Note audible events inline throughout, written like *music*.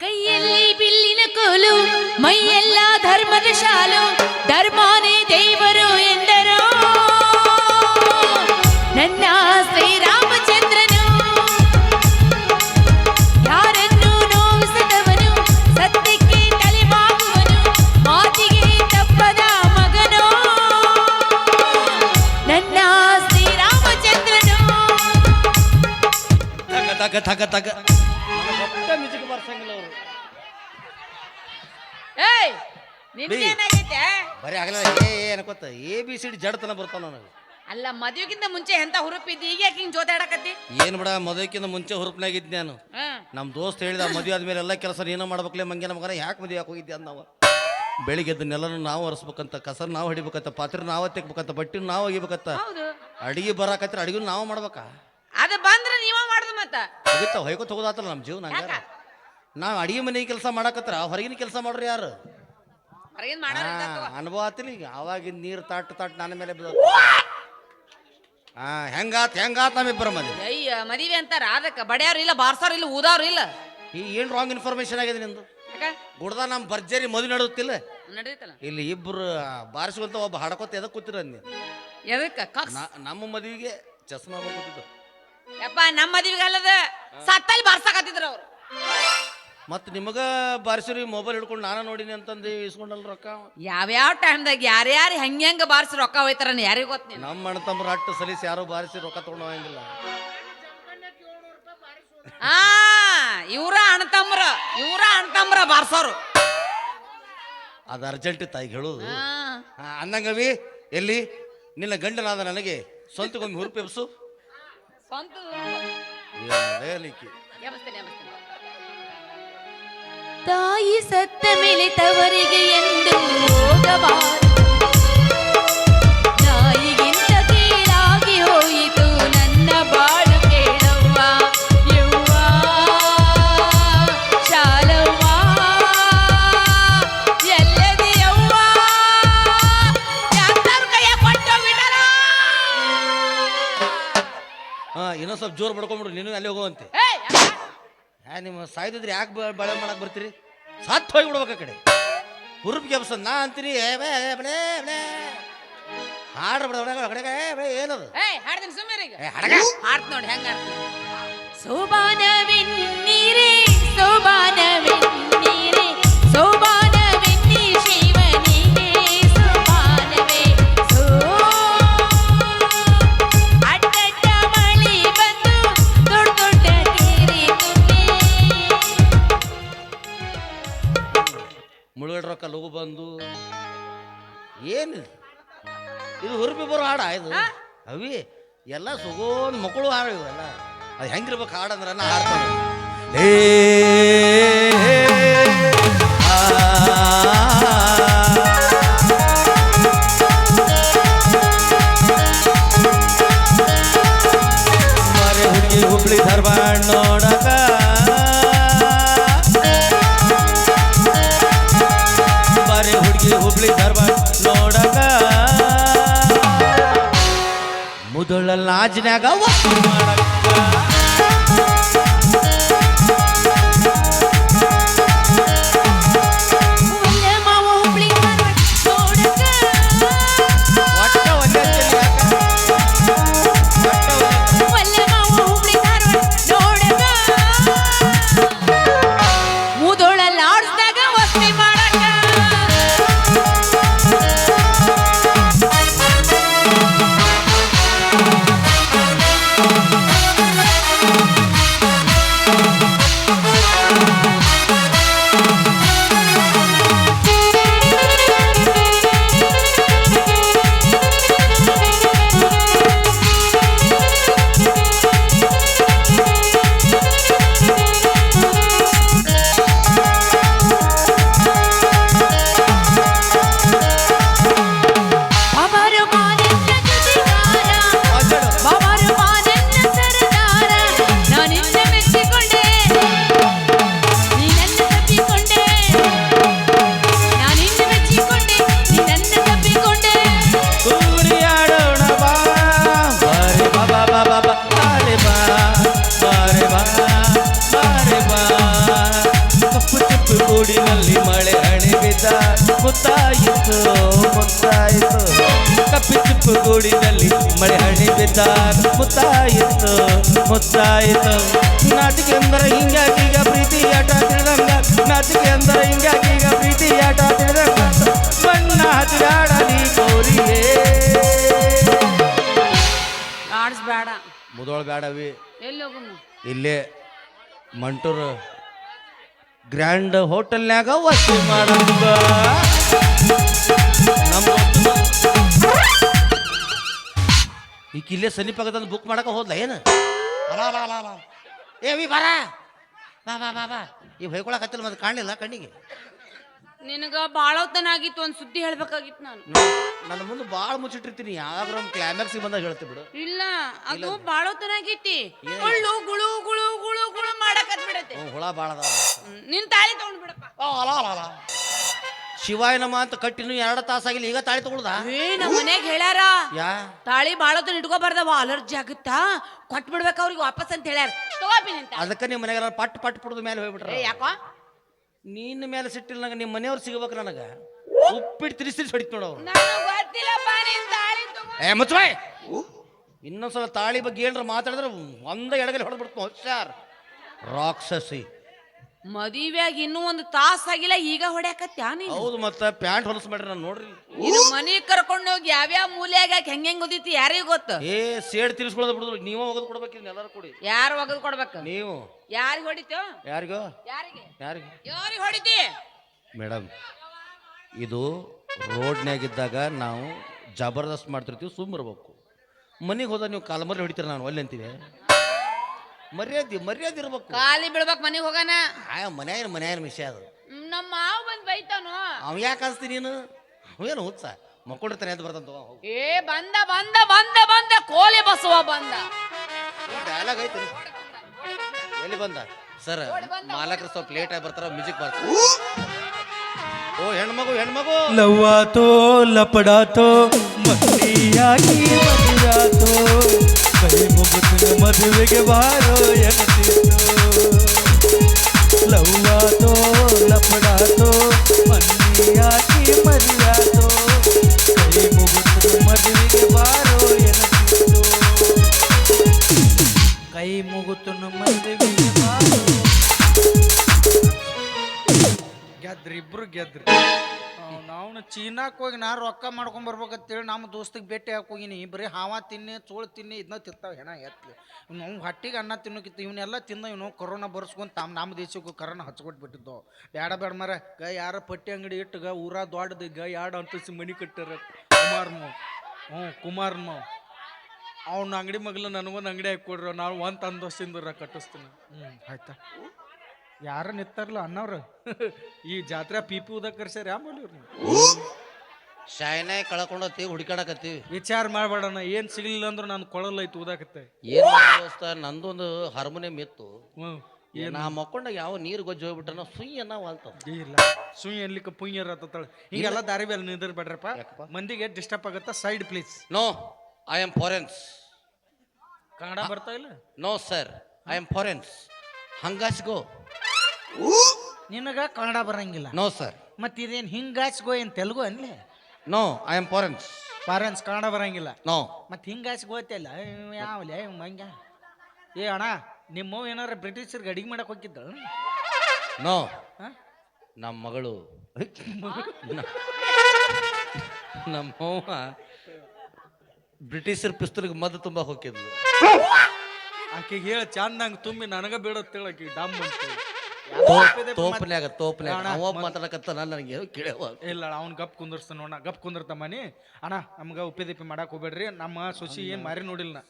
ಕೈಯಲ್ಲಿ ಬಿಲ್ಲಿನ ಕೋಲು, ಮೈಯೆಲ್ಲ ಧರ್ಮದ ಶಾಲು, ಧರ್ಮಾನೇ ದೇವರು ಎಂದರು. ನನ್ನ ಶ್ರೀರಾಮಚಂದ್ರನು ಯಾರನ್ನು ನೋವಿಸದವನು, ಸತ್ಯಕ್ಕೆ ತಲೆಬಾಗುವನು ಮಾತಿಗೆ ತಪ್ಪದ ಮಗನು. ನನ್ನ ಶ್ರೀರಾಮಚಂದ್ರನು ತಗ ತಗ. ನಿನ್ಗೇನಾಗೈತೆ ಬರೀ ಆಗಲ್ಲ ಏ ಏ ಅನ್ಕೋತ. ಎ ಬಿ ಸಿ ಡಿ ಜಡ್ತನ ಬರ್ತಾವ ನನಗೆ. ಅಲ್ಲ ಮದುವೆಗಿಂತ ಮುಂಚೆ ಎಂತ ಹುರುಪಿದ್ದಿ? ಈಗ ಯಾಕೆ ಹಿಂಗ್ ಜೋತಾಡಕತ್ತಿ ಏನು ಬಿಡ ಮದುವೆಕ್ಕಿಂತ ಮುಂಚೆ ಹುರುಪ್ನಾಗಿದ್ದೆ ನಾನು. ನಮ್ಮ ದೋಸ್ತ್ ಹೇಳಿದ ಮದುವೆ ಆದ್ಮೇಲೆ ಎಲ್ಲ ಕೆಲಸ ನೀನು ಮಾಡ್ಬೇಕಲೇ ಮಂಗೆ ಮಗನ ಯಾಕೆ ಮದುವೆ ಯಾಕೆ ಹೋಗಿದ್ದೆ ನಾವು. ಬೆಳಿಗ್ಗೆ ನೆಲನ ನಾವು ಒರೆಸ್ಬೇಕಂತ ಕಸರ ನಾವು ಹೊಡಿಬೇಕಂತ ಪಾತ್ರೆ ನಾವು ತೆಗ್ಬೇಕಂತ ಬಟ್ಟೆ ನಾವು ಒಗಿಬೇಕಂತ. ಅಡಿಗೆ ಬರಾಕತ್ರ ಅಡಿಗೆ ನಾವು ಮಾಡ್ಬೇಕಾ. ಅದು ಬಂದ್ರೆ ನೀವ ಮಾಡುದು ಮತ್ತ. ಹೋಗಿತ್ತ ಹೊಯ್ಕೊತ ಹೋಗೋದಾತಲ್ಲ ನಮ್ಮ ಜೀವನ ನಾವು ಅಡಿಗೆ ಮನೆ ಕೆಲಸ ಮಾಡಕತ್ರ ಹೊರಗಿನ ಕೆಲಸ ಮಾಡ್ರಿ ಯಾರು? ಅನುಭವ ಆತಿಲ್ಲ ಈಗ. ಅವಾಗಿನ ನೀರು ತಾಟ್ ತಾಟ್ ನನ್ನ ಮೇಲೆ ಬಿದ ಹಾ ಹೆಂಗಾತ್ ಹೆಂಗಾತ್ ನಮ್ಮಿಬ್ಬರ ಮದುವೆ? ಅಯ್ಯ ಮದುವೆ ಅಂತಾರ ಅದಕ್ಕ ಬಡ್ಯಾರು ಇಲ್ಲ ಬಾರ್ಸಾರು ಇಲ್ಲ ಊದವ್ರು ಇಲ್ಲ. ಈ ಏನ್ ರಾಂಗ್ ಇನ್ಫಾರ್ಮೇಶನ್ ಆಗಿದೆ ನಿಂದು? ಗುಡ್ದ ನಮ್ಮ ಭರ್ಜರಿ ಮದುವೆ ನಡೆಯುತ್ತಿಲ್ಲ? ನಡೆಯುತ್ತಲ್ಲ. ಇಲ್ಲಿ ಇಬ್ರು ಬಾರಿಸುವಂತ ಒಬ್ಬ ಹಾಡ್ಕೊತ ಎದಕ್ ಕೂತಿರ ನೀನು? ಎದಕ್ಕೆ? ನಮ್ಮ ಮದುವೆಗೆ ಚಸ್ಮಾ ಕೂತಿದ್ರು ಯಪ್ಪ ನಮ್ಮ ಮದುವೆಗೆ ಅಲ್ಲದ ಸತ್ತಲ್ಲಿ ಬಾರ್ಸಕತ್ತಿದ್ರು ಅವ್ರು. ಮತ್ತು ನಿಮಗೆ ಬಾರಿಸಿರಿ ಮೊಬೈಲ್ ಹಿಡ್ಕೊಂಡು ನಾನು ನೋಡಿನಿ ಅಂತಂದು ಇಸ್ಕೊಂಡಲ್ಲ ರೊಕ್ಕ. ಯಾವ್ಯಾವ ಟೈಮ್ದಾಗ ಯಾರ್ಯಾರು ಹೆಂಗೆ ಹೆಂಗೆ ಬಾರ್ಸಿ ರೊಕ್ಕ ಹೋಯ್ತಾರ ಯಾರಿಗೂ ಗೊತ್ತ ನಮ್ಮ ಅಣ್ಣ ತಮ್ಮ ಅಟ್ಟು ಸಲೀಸ್ ಯಾರು ಬಾರಿಸಿ ರೊಕ್ಕ ತೊಗೊಂಡು ಹೋಗಂಗಿಲ್ಲ. ಆ ಇವ್ರ ಅಣ್ಣ ತಮ್ಮರ ಇವ್ರ ಅಣ್ಣ ತಮ್ಮರ ಬಾರಿಸೋರು. ಅದು ಅರ್ಜೆಂಟ್ ತಾಯಿಗೆ ಹೇಳೋದು. ಅಂದಂಗವಿ ಎಲ್ಲಿ? ನಿನ್ನ ಗಂಡನಾದ ನನಗೆ ಸ್ವಂತಕ್ಕೊಮ್ಮೆ ಹುರುಪು ಎಬ್ಸು. ಸ್ವಂತ. ತಾಯಿ ಸತ್ತ ಮೇಲೆ ತವರಿಗೆ ಎಂದು ಹೋಗಬಾರದು. ಇನ್ನೊಂದು ಸ್ವಲ್ಪ ಜೋರು ಬಡ್ಕೊಂಬಿಡು ನೀನು ಅಲ್ಲಿ ಹೋಗುವಂತೆ. ಹಾ ನಿಮ್ಮ ಸಾಯ್ದಿದ್ರೆ ಯಾಕೆ ಬಳೆ ಮಾಡಕ್ಕೆ ಬರ್ತೀರಿ? ಸತ್ತು ಹೋಗಿ ಬಿಡ್ಬೇಕು ಆ ಕಡೆ. ಹುರುಪ್ ಕೆಪ್ಸ ನಾ ಅಂತೀರಿ ಏ ಬೇ ಏ ಹಾಡ್ರ ಬಿಡ ಹೊರಗೆ ಹೊರಗೆ ಏ ಬಳೆ ಏನದು? ಏಯ್ ಹಾಡ್ತೀನಿ ಸುಮ್ಮನೆ ಈಗ. ಏ ಹಡಗ? ಹಾಡ್ತ ನೋಡಿ ಹೆಂಗ ಎಲ್ಲ ಸುಗೋನ್ ಮಕ್ಕಳು ಹಾಡು ಇವೆಲ್ಲ. ಅದು ಹೆಂಗಿರ್ಬೇಕು ಹಾಡಂದ್ರೆ ನಾ ಹಾಡ್ತಾನೆ ಏ ಮುದಳ ಹಣಿ ಬಿದ್ದಾಗ ಮುತ್ತಾಯಿತು ಮುತ್ತಾಯಿತು. ನಾಚಿಕೆ ಅಂದ್ರೆ ಹಿಂಗಾಕೀಗ ಪ್ರೀತಿ ಆಟ ತಿಳಿದಂಗ. ನಾಚಿಕೆ ಅಂದ್ರೆ ಹಿಂಗಾಕೀಗ ಪ್ರೀತಿ ಆಟ ತಿಳಿದಂಗ ಬಣ್ಣ ಹತ್ತಿರಾಡಲಿ ಗೌರಿಯೇ ಆಡಿಸ್ಬೇಡ. ಮುದೋಳ ಬೇಡವಿ ಎಲ್ಲಿ ಹೋಗುನು? ಇಲ್ಲೇ ಮಂಟೂರು ಗ್ರ್ಯಾಂಡ್ ಹೋಟೆಲ್ನ್ಯಾಗ ವಸ್ತು ಮಾಡಂಗ. ಇಲ್ಲೇ ಸಮೀಪ ಆಗದಂದು ಬುಕ್ ಮಾಡಕ್ಕೆ ಹೋದ್ಲ ಏನು? ಅಲ ಅಲ ಅಲ ಅಲ ಏ ವಿ ಬಾರ. ಬಾ ಬಾ ಬಾ ಬಾ. ಈಗ ಹೊಯ್ಕೊಳಕತ್ತಿಲ್ಲ ಮತ್ತೆ ಕಾಣಲಿಲ್ಲ ಕಣ್ಣಿಗೆ. ನಿನಗ ಬಾಳ ಹೊತ್ತನಾಗಿತ್ತು ಒಂದ್ ಸುದ್ದಿ ಹೇಳ್ಬೇಕಾಗಿತ್ತು ನಾನು. ನನ್ನ ಮುಂದೆ ಬಾಳ ಮುಚ್ಚಿಟ್ಟಿರ್ತೀನಿ. ಯಾವ್ದಾದ್ರು ಒಂದು ಕ್ಲೈಮ್ಯಾಕ್ಸಿಗೆ ಬಂದಾಗ ಹೇಳ್ತಿ ಬಿಡು. ಇಲ್ಲ ಅದು ಬಾಳ ಹೊತ್ತನಾಗೈತಿ ಗುಳು ಗುಳು ಗುಳು ಗುಳು ಗುಳು ಮಾಡಕತ್ ಬಿಡತ್ತೆ. ಹುಳ ಬಾಳ ಅದಾವ. ನಿನ್ ತಾಳಿ ತಗೊಂಡ್ ಬಿಡಪ್ಪ. ಶಿವಾಯ ನಮ್ಮ ಅಂತ ಕಟ್ಟಿನೂ ಎರಡು ತಾಸಾಗಿಲ್ಲ ಈಗ ತಾಳಿ ತಗೊಳ್ದ? ಏ ನಮ್ಮ ಮನ್ಯಾಗ ಹೇಳ್ಯಾರ. ಯಾ? ತಾಳಿ ಬಾಳ ಹೊತ್ತು ಇಟ್ಕೋಬಾರ್ದವ ಅಲರ್ಜಿ ಆಗುತ್ತಾ? ಕೊಟ್ ಬಿಡ್ಬೇಕು ಅವ್ರಿಗೆ ವಾಪಸ್ ಅಂತ ಹೇಳ್ಯಾರ. ತಗೋಪಿ ನಿಂತ ಅದಕ್ಕೆ ನಿಮ್ಮ ಮನೆಗೆಲ್ಲ ಪಟ್ ಪಟ್ ಪಡ್ದ ಮೇಲೆ ಹೋಗ್ಬಿಟ್ರ. ಯಾಕೋ? ನಿನ್ನ ಮೇಲೆ ಸಿಟ್ಟಿಲ್ಲ ನಂಗೆ ನಿಮ್ಮ ಮನೆಯವ್ರು ಸಿಗ್ಬೇಕು ನನಗೆ. ಉಪ್ಪಿಟ್ಟು ತಿರ್ಸಿ ಸಡಿತ್ ಹೊಡಿತು ನೋಡವ್ರು ಏ ಮುಚ್ಚಬಾಯ್ ಇನ್ನೊಂದ್ಸಲ ತಾಳಿ ಬಗ್ಗೆ ಏನಾರ ಮಾತಾಡಿದ್ರೆ ಒಂದ ಎಡಗಲಿ ಹೊಡೆದ್ಬಿಡ್ತು ಹುಷಾರ್ ರಾಕ್ಷಸಿ. ಮದುವೆಯಾಗ ಇನ್ನೂ ಒಂದು ತಾಸಾಗಿಲ್ಲ ಈಗ ಹೊಡ್ಯಾಕತ್ಯಾ ನೀನು? ಹೌದು ಮತ್ತೆ ಪ್ಯಾಂಟ್ ಹೊಲಸ್ ಮಾಡ್ರಿ ನಾನು ನೋಡ್ರಿ. ಇದು ಮನಿ ಕರ್ಕೊಂಡು ಹೋಗಿ ಯಾವ್ಯಾವ ಮೂಲೆಯಾಗ ಹೆಂಗ್ ಹೆಂಗ್ ಓದಿತಿ ಯಾರಿಗೆ ಗೊತ್ತು? ಏ ಸೇಡ್ ತಿರ್ಸ್ಕೊಳ್ಳೋದು ಬಿಡುದು ನೀವು ಹೋಗೋದು ಕೊಡ್ಬೇಕಿದ್ ಎಲ್ಲರೂ ಕೊಡಿ. ಯಾರು ಒಗದ್ ಕೊಡ್ಬೇಕು? ನೀವು. ಯಾರಿಗೆ ಹೊಡಿತೋ ಯಾರಿಗೋ? ಯಾರಿಗೆ? ಯಾರಿಗೆ? ಯಾರಿಗೆ ಹೊಡಿತಿ? ಮೇಡಮ್ ಇದು ರೋಡ್ನ್ಯಾಗಿದ್ದಾಗ ನಾವು ಜಬರ್ದಸ್ತ್ ಮಾಡ್ತಿರ್ತೀವಿ ಸುಮ್ಮರ್ಬೇಕು. ಮನೆಗೆ ಹೋದ ನೀವು ಕಾಲಮರ್ ಹೊಡಿತೀರ ನಾನು ಅಲ್ಲಿ ಅಂತೀವಿ ಮರ್ಯಾದೆ ಮರ್ಯಾದೆ ಇರ್ಬೇಕು. ಖಾಲಿ ಬಿಡ್ಬೇಕು ಮನೆಗೆ ಹೋಗಾನ? ಆಯ ಮನ್ಯಾಗಿನ ಮನ್ಯಾಗಿನ ವಿಷಯ ಅದು. ನಮ್ಮ ಮಾವ ಬಂದ್ ಬೈತಾನು? ಅವ್ ಯಾಕೆ ಅನ್ಸ್ತೀನಿ ನೀನು? ಅವೇನು ಹುಚ್ಚ? ಮಕ್ಕೊಂಡಿರ್ತಾನೆ ಅಂತ ಬರ್ತಂತ ಏ ಬಂದ ಬಂದ ಬಂದ ಬಂದ ಕೋಲಿ ಬಸವ ಬಂದ. ಡೈಲಾಗ್ ಐತಿ ಎಲ್ಲಿ ಬಂದ? ಸರ್ ಮಾಲಕರು ಸ್ವಲ್ಪ ಲೇಟ್ ಆಗಿ ಬರ್ತಾರ ಮ್ಯೂಸಿಕ್ ಬರ್ತಾರೆ ಓ ಹೆಣ್ಮಗು ಹೆಣ್ಮಗು. ಲವ್ವಾತೋ ಲಪಡಾತೋ ಮಸ್ತಿಯಾಗಿ ಮದುವಾತೋ ಕೈ ಮುಗಿದ ಮದುವೆಗೆ ಬಾರೋ ಎನ್ನುತ್ತಿತ್ತು ಲವ್ವಾತೋ ಲಪಡಾತೋ ಮಟ್ಟಿಯಾಗಿ ಮದುವಾತೋ ಇಬ್ರು ಗೆದ್ರಿ. ನಾವು ಚೀನಾಕ್ ಹೋಗಿ ನಾ ರೊಕ್ಕ ಮಾಡ್ಕೊಂಡ್ ಬರ್ಬೇಕಂತೇಳಿ ನಮ್ಮ ದೋಸ್ತಿಗೆ ಭೇಟಿ ಹಾಕಿ ಹೋಗಿನಿ. ಬರೀ ಹಾವ ತಿನ್ನಿ, ಚೋಳು ತಿನ್ನಿ ಇದನ್ನ ತಿಂತಾವ ಹೆಣ ಎತ್ಲಿ. ನಾವು ಹಟ್ಟಿಗೆ ಅನ್ನ ತಿನ್ನೋಕಿತ್ತು. ಇವನ್ನೆಲ್ಲ ತಿಂದ ಇವನು ಕೊರೋನಾ ಬರ್ಸ್ಕೊಂಡು ತಮ್ಮ ನಮ್ಮ ದೇಶಕ್ಕೂ ಕರೋನಾ ಹಚ್ಕೊಟ್ಟು ಬಿಟ್ಟಿದ್ದು ಬೇಡ ಬೇಡ ಮರ ಗ ಯಾರ ಪಟ್ಟಿ ಅಂಗಡಿ ಇಟ್ಟಗ ಊರ ದೊಡ್ಡದು ಗ ಎರಡು ಅಂತಸಿ ಮನಿ ಕಟ್ಟಾರ ಕುಮಾರ್ ಮಾವ್ ಹ್ಞೂ ಕುಮಾರ್ ಮಾವ್ ಅವ್ನ ಅಂಗಡಿ ಮಗ್ಲ ನನಗೊಂದು ಅಂಗಡಿ ಹಾಕಿ ಕೊಡ್ರಿ ನಾವು ಒಂದು ತಂದೋಸ್ತಿಂದ್ರ ಕಟ್ಟಿಸ್ತೀನಿ. ಹ್ಞೂ ಆಯ್ತಾ? ಯಾರ ನಿತ್ತಾರಲ್ಲ ಅಣ್ಣವ್ರು? ಈ ಜಾತ್ರೆ ಪೀಪಿ ಪಿ ಉದಕ್ ಕರ್ಸ್ಯಾರ ಆಮೇಲೆ ಶಾಯನೆ ಕಳ್ಕೊಂಡತ್ತೀವಿ ಹುಡುಕಾಡಕತ್ತೀವಿ ವಿಚಾರ ಮಾಡ್ಬೇಡಣ್ಣ ಏನ್ ಸಿಗ್ಲಿಲ್ಲ ಅಂದ್ರೆ ನಾನು ಕೊಳಲ್ಲ ಐತಿ ಉದಾಕತ್ತೆ. ಏನ್ ಮಾಡೋದು ದೋಸ್ತ ನಂದೊಂದು ಹಾರ್ಮೋನಿಯಂ ಇತ್ತು ಹ್ಞೂ ನಾ ಮಕ್ಕೊಂಡಾಗ ಯಾವ ನೀರು ಗೊಜ್ಜು ಹೋಗ್ಬಿಟ್ಟನ ಸುಯ್ ಅನ್ನೋ ವಾಲ್ತವ. ಇಲ್ಲ ಸುಯ್ ಎನ್ಲಿಕ್ಕೆ ಪುಯ್ಯರ್ ಆತತ್ತಾಳೆ ಹಿಂಗೆಲ್ಲ ದಾರಿ ಮೇಲೆ ನಿಂದಿರ್ಬೇಡ್ರಪ್ಪ. ಯಾಕಪ್ಪ? ಮಂದಿಗೆ ಡಿಸ್ಟರ್ಬ್ ಆಗತ್ತ? Side please no I am foreigns Kannada ಬರ್ತಾ ಇಲ್ಲ? No sir I am foreigns ಹಂಗಾಸ್ ಗೋ ನಿನಗ ಕನ್ನಡ ಬರಂಗಿಲ್ಲ. ನೋ ಸರ್ ಮತ್ ಇದೇನ್ ಹಿಂಗಾಚ್ಗೋ ಏನ್ Telugu ಅನ್ಲಿ? No I am foreigns foreigns Kannada ಬರಂಗಿಲ್ಲ. ನೋ ಮತ್ ಹಿಂಗಾಚ್ಗೋತಿಲ್ಲ ಯಾವಲ್ಲ ಹಂಗ ಏ ಅಣ್ಣ ನಿಮ್ಮವ್ ಏನಾರ ಬ್ರಿಟಿಷರ್ಗೆ ಅಡಿಗೆ ಮಾಡಕ್ ಹೋಗಿದ್ದ ನೋ ನಮ್ಮ ಮಗಳು. ನಮ್ಮ *laughs* ನಮ್ಮವ್ವ ಬ್ರಿಟಿಷರ್ ಪಿಸ್ತೂಲ್ಗೆ ಮದ್ದು ತುಂಬ ಹೋಗಿದ್ಲು ಆಕೆಗೆ ಹೇಳ ಚಂದಂಗ್ ತುಂಬಿ ನನಗ ಬೇಡ ತಿಳಕಿ ಡಮ್ ಅಂತ ತೋಪನ್ಯಾಗ ತೋಪನ್ಯಾಗ ಅವ ಮಾತಾಡಕತ್ತ ನನಗೆ ಏನು ಕೇಳವ ಇಲ್ಲ ಅವ್ನ್ ಗಪ್ ಕುಂದರ್ಸ್ತಾನ ನೋಡ ಗಪ್ ಕುಂದಿರ್ತಮ್ಮನಿ ಅಣ್ಣ ನಮ್ಗ ಉಪ್ಪಿದೀಪಿ ಮಾಡಕ್ ಹೋಗ್ಬೇಡ್ರಿ. ನಮ್ಮ ಸೊಸಿ ಏನ್ ಮಾರಿ ನೋಡಿಲ್ಲ ನಾ.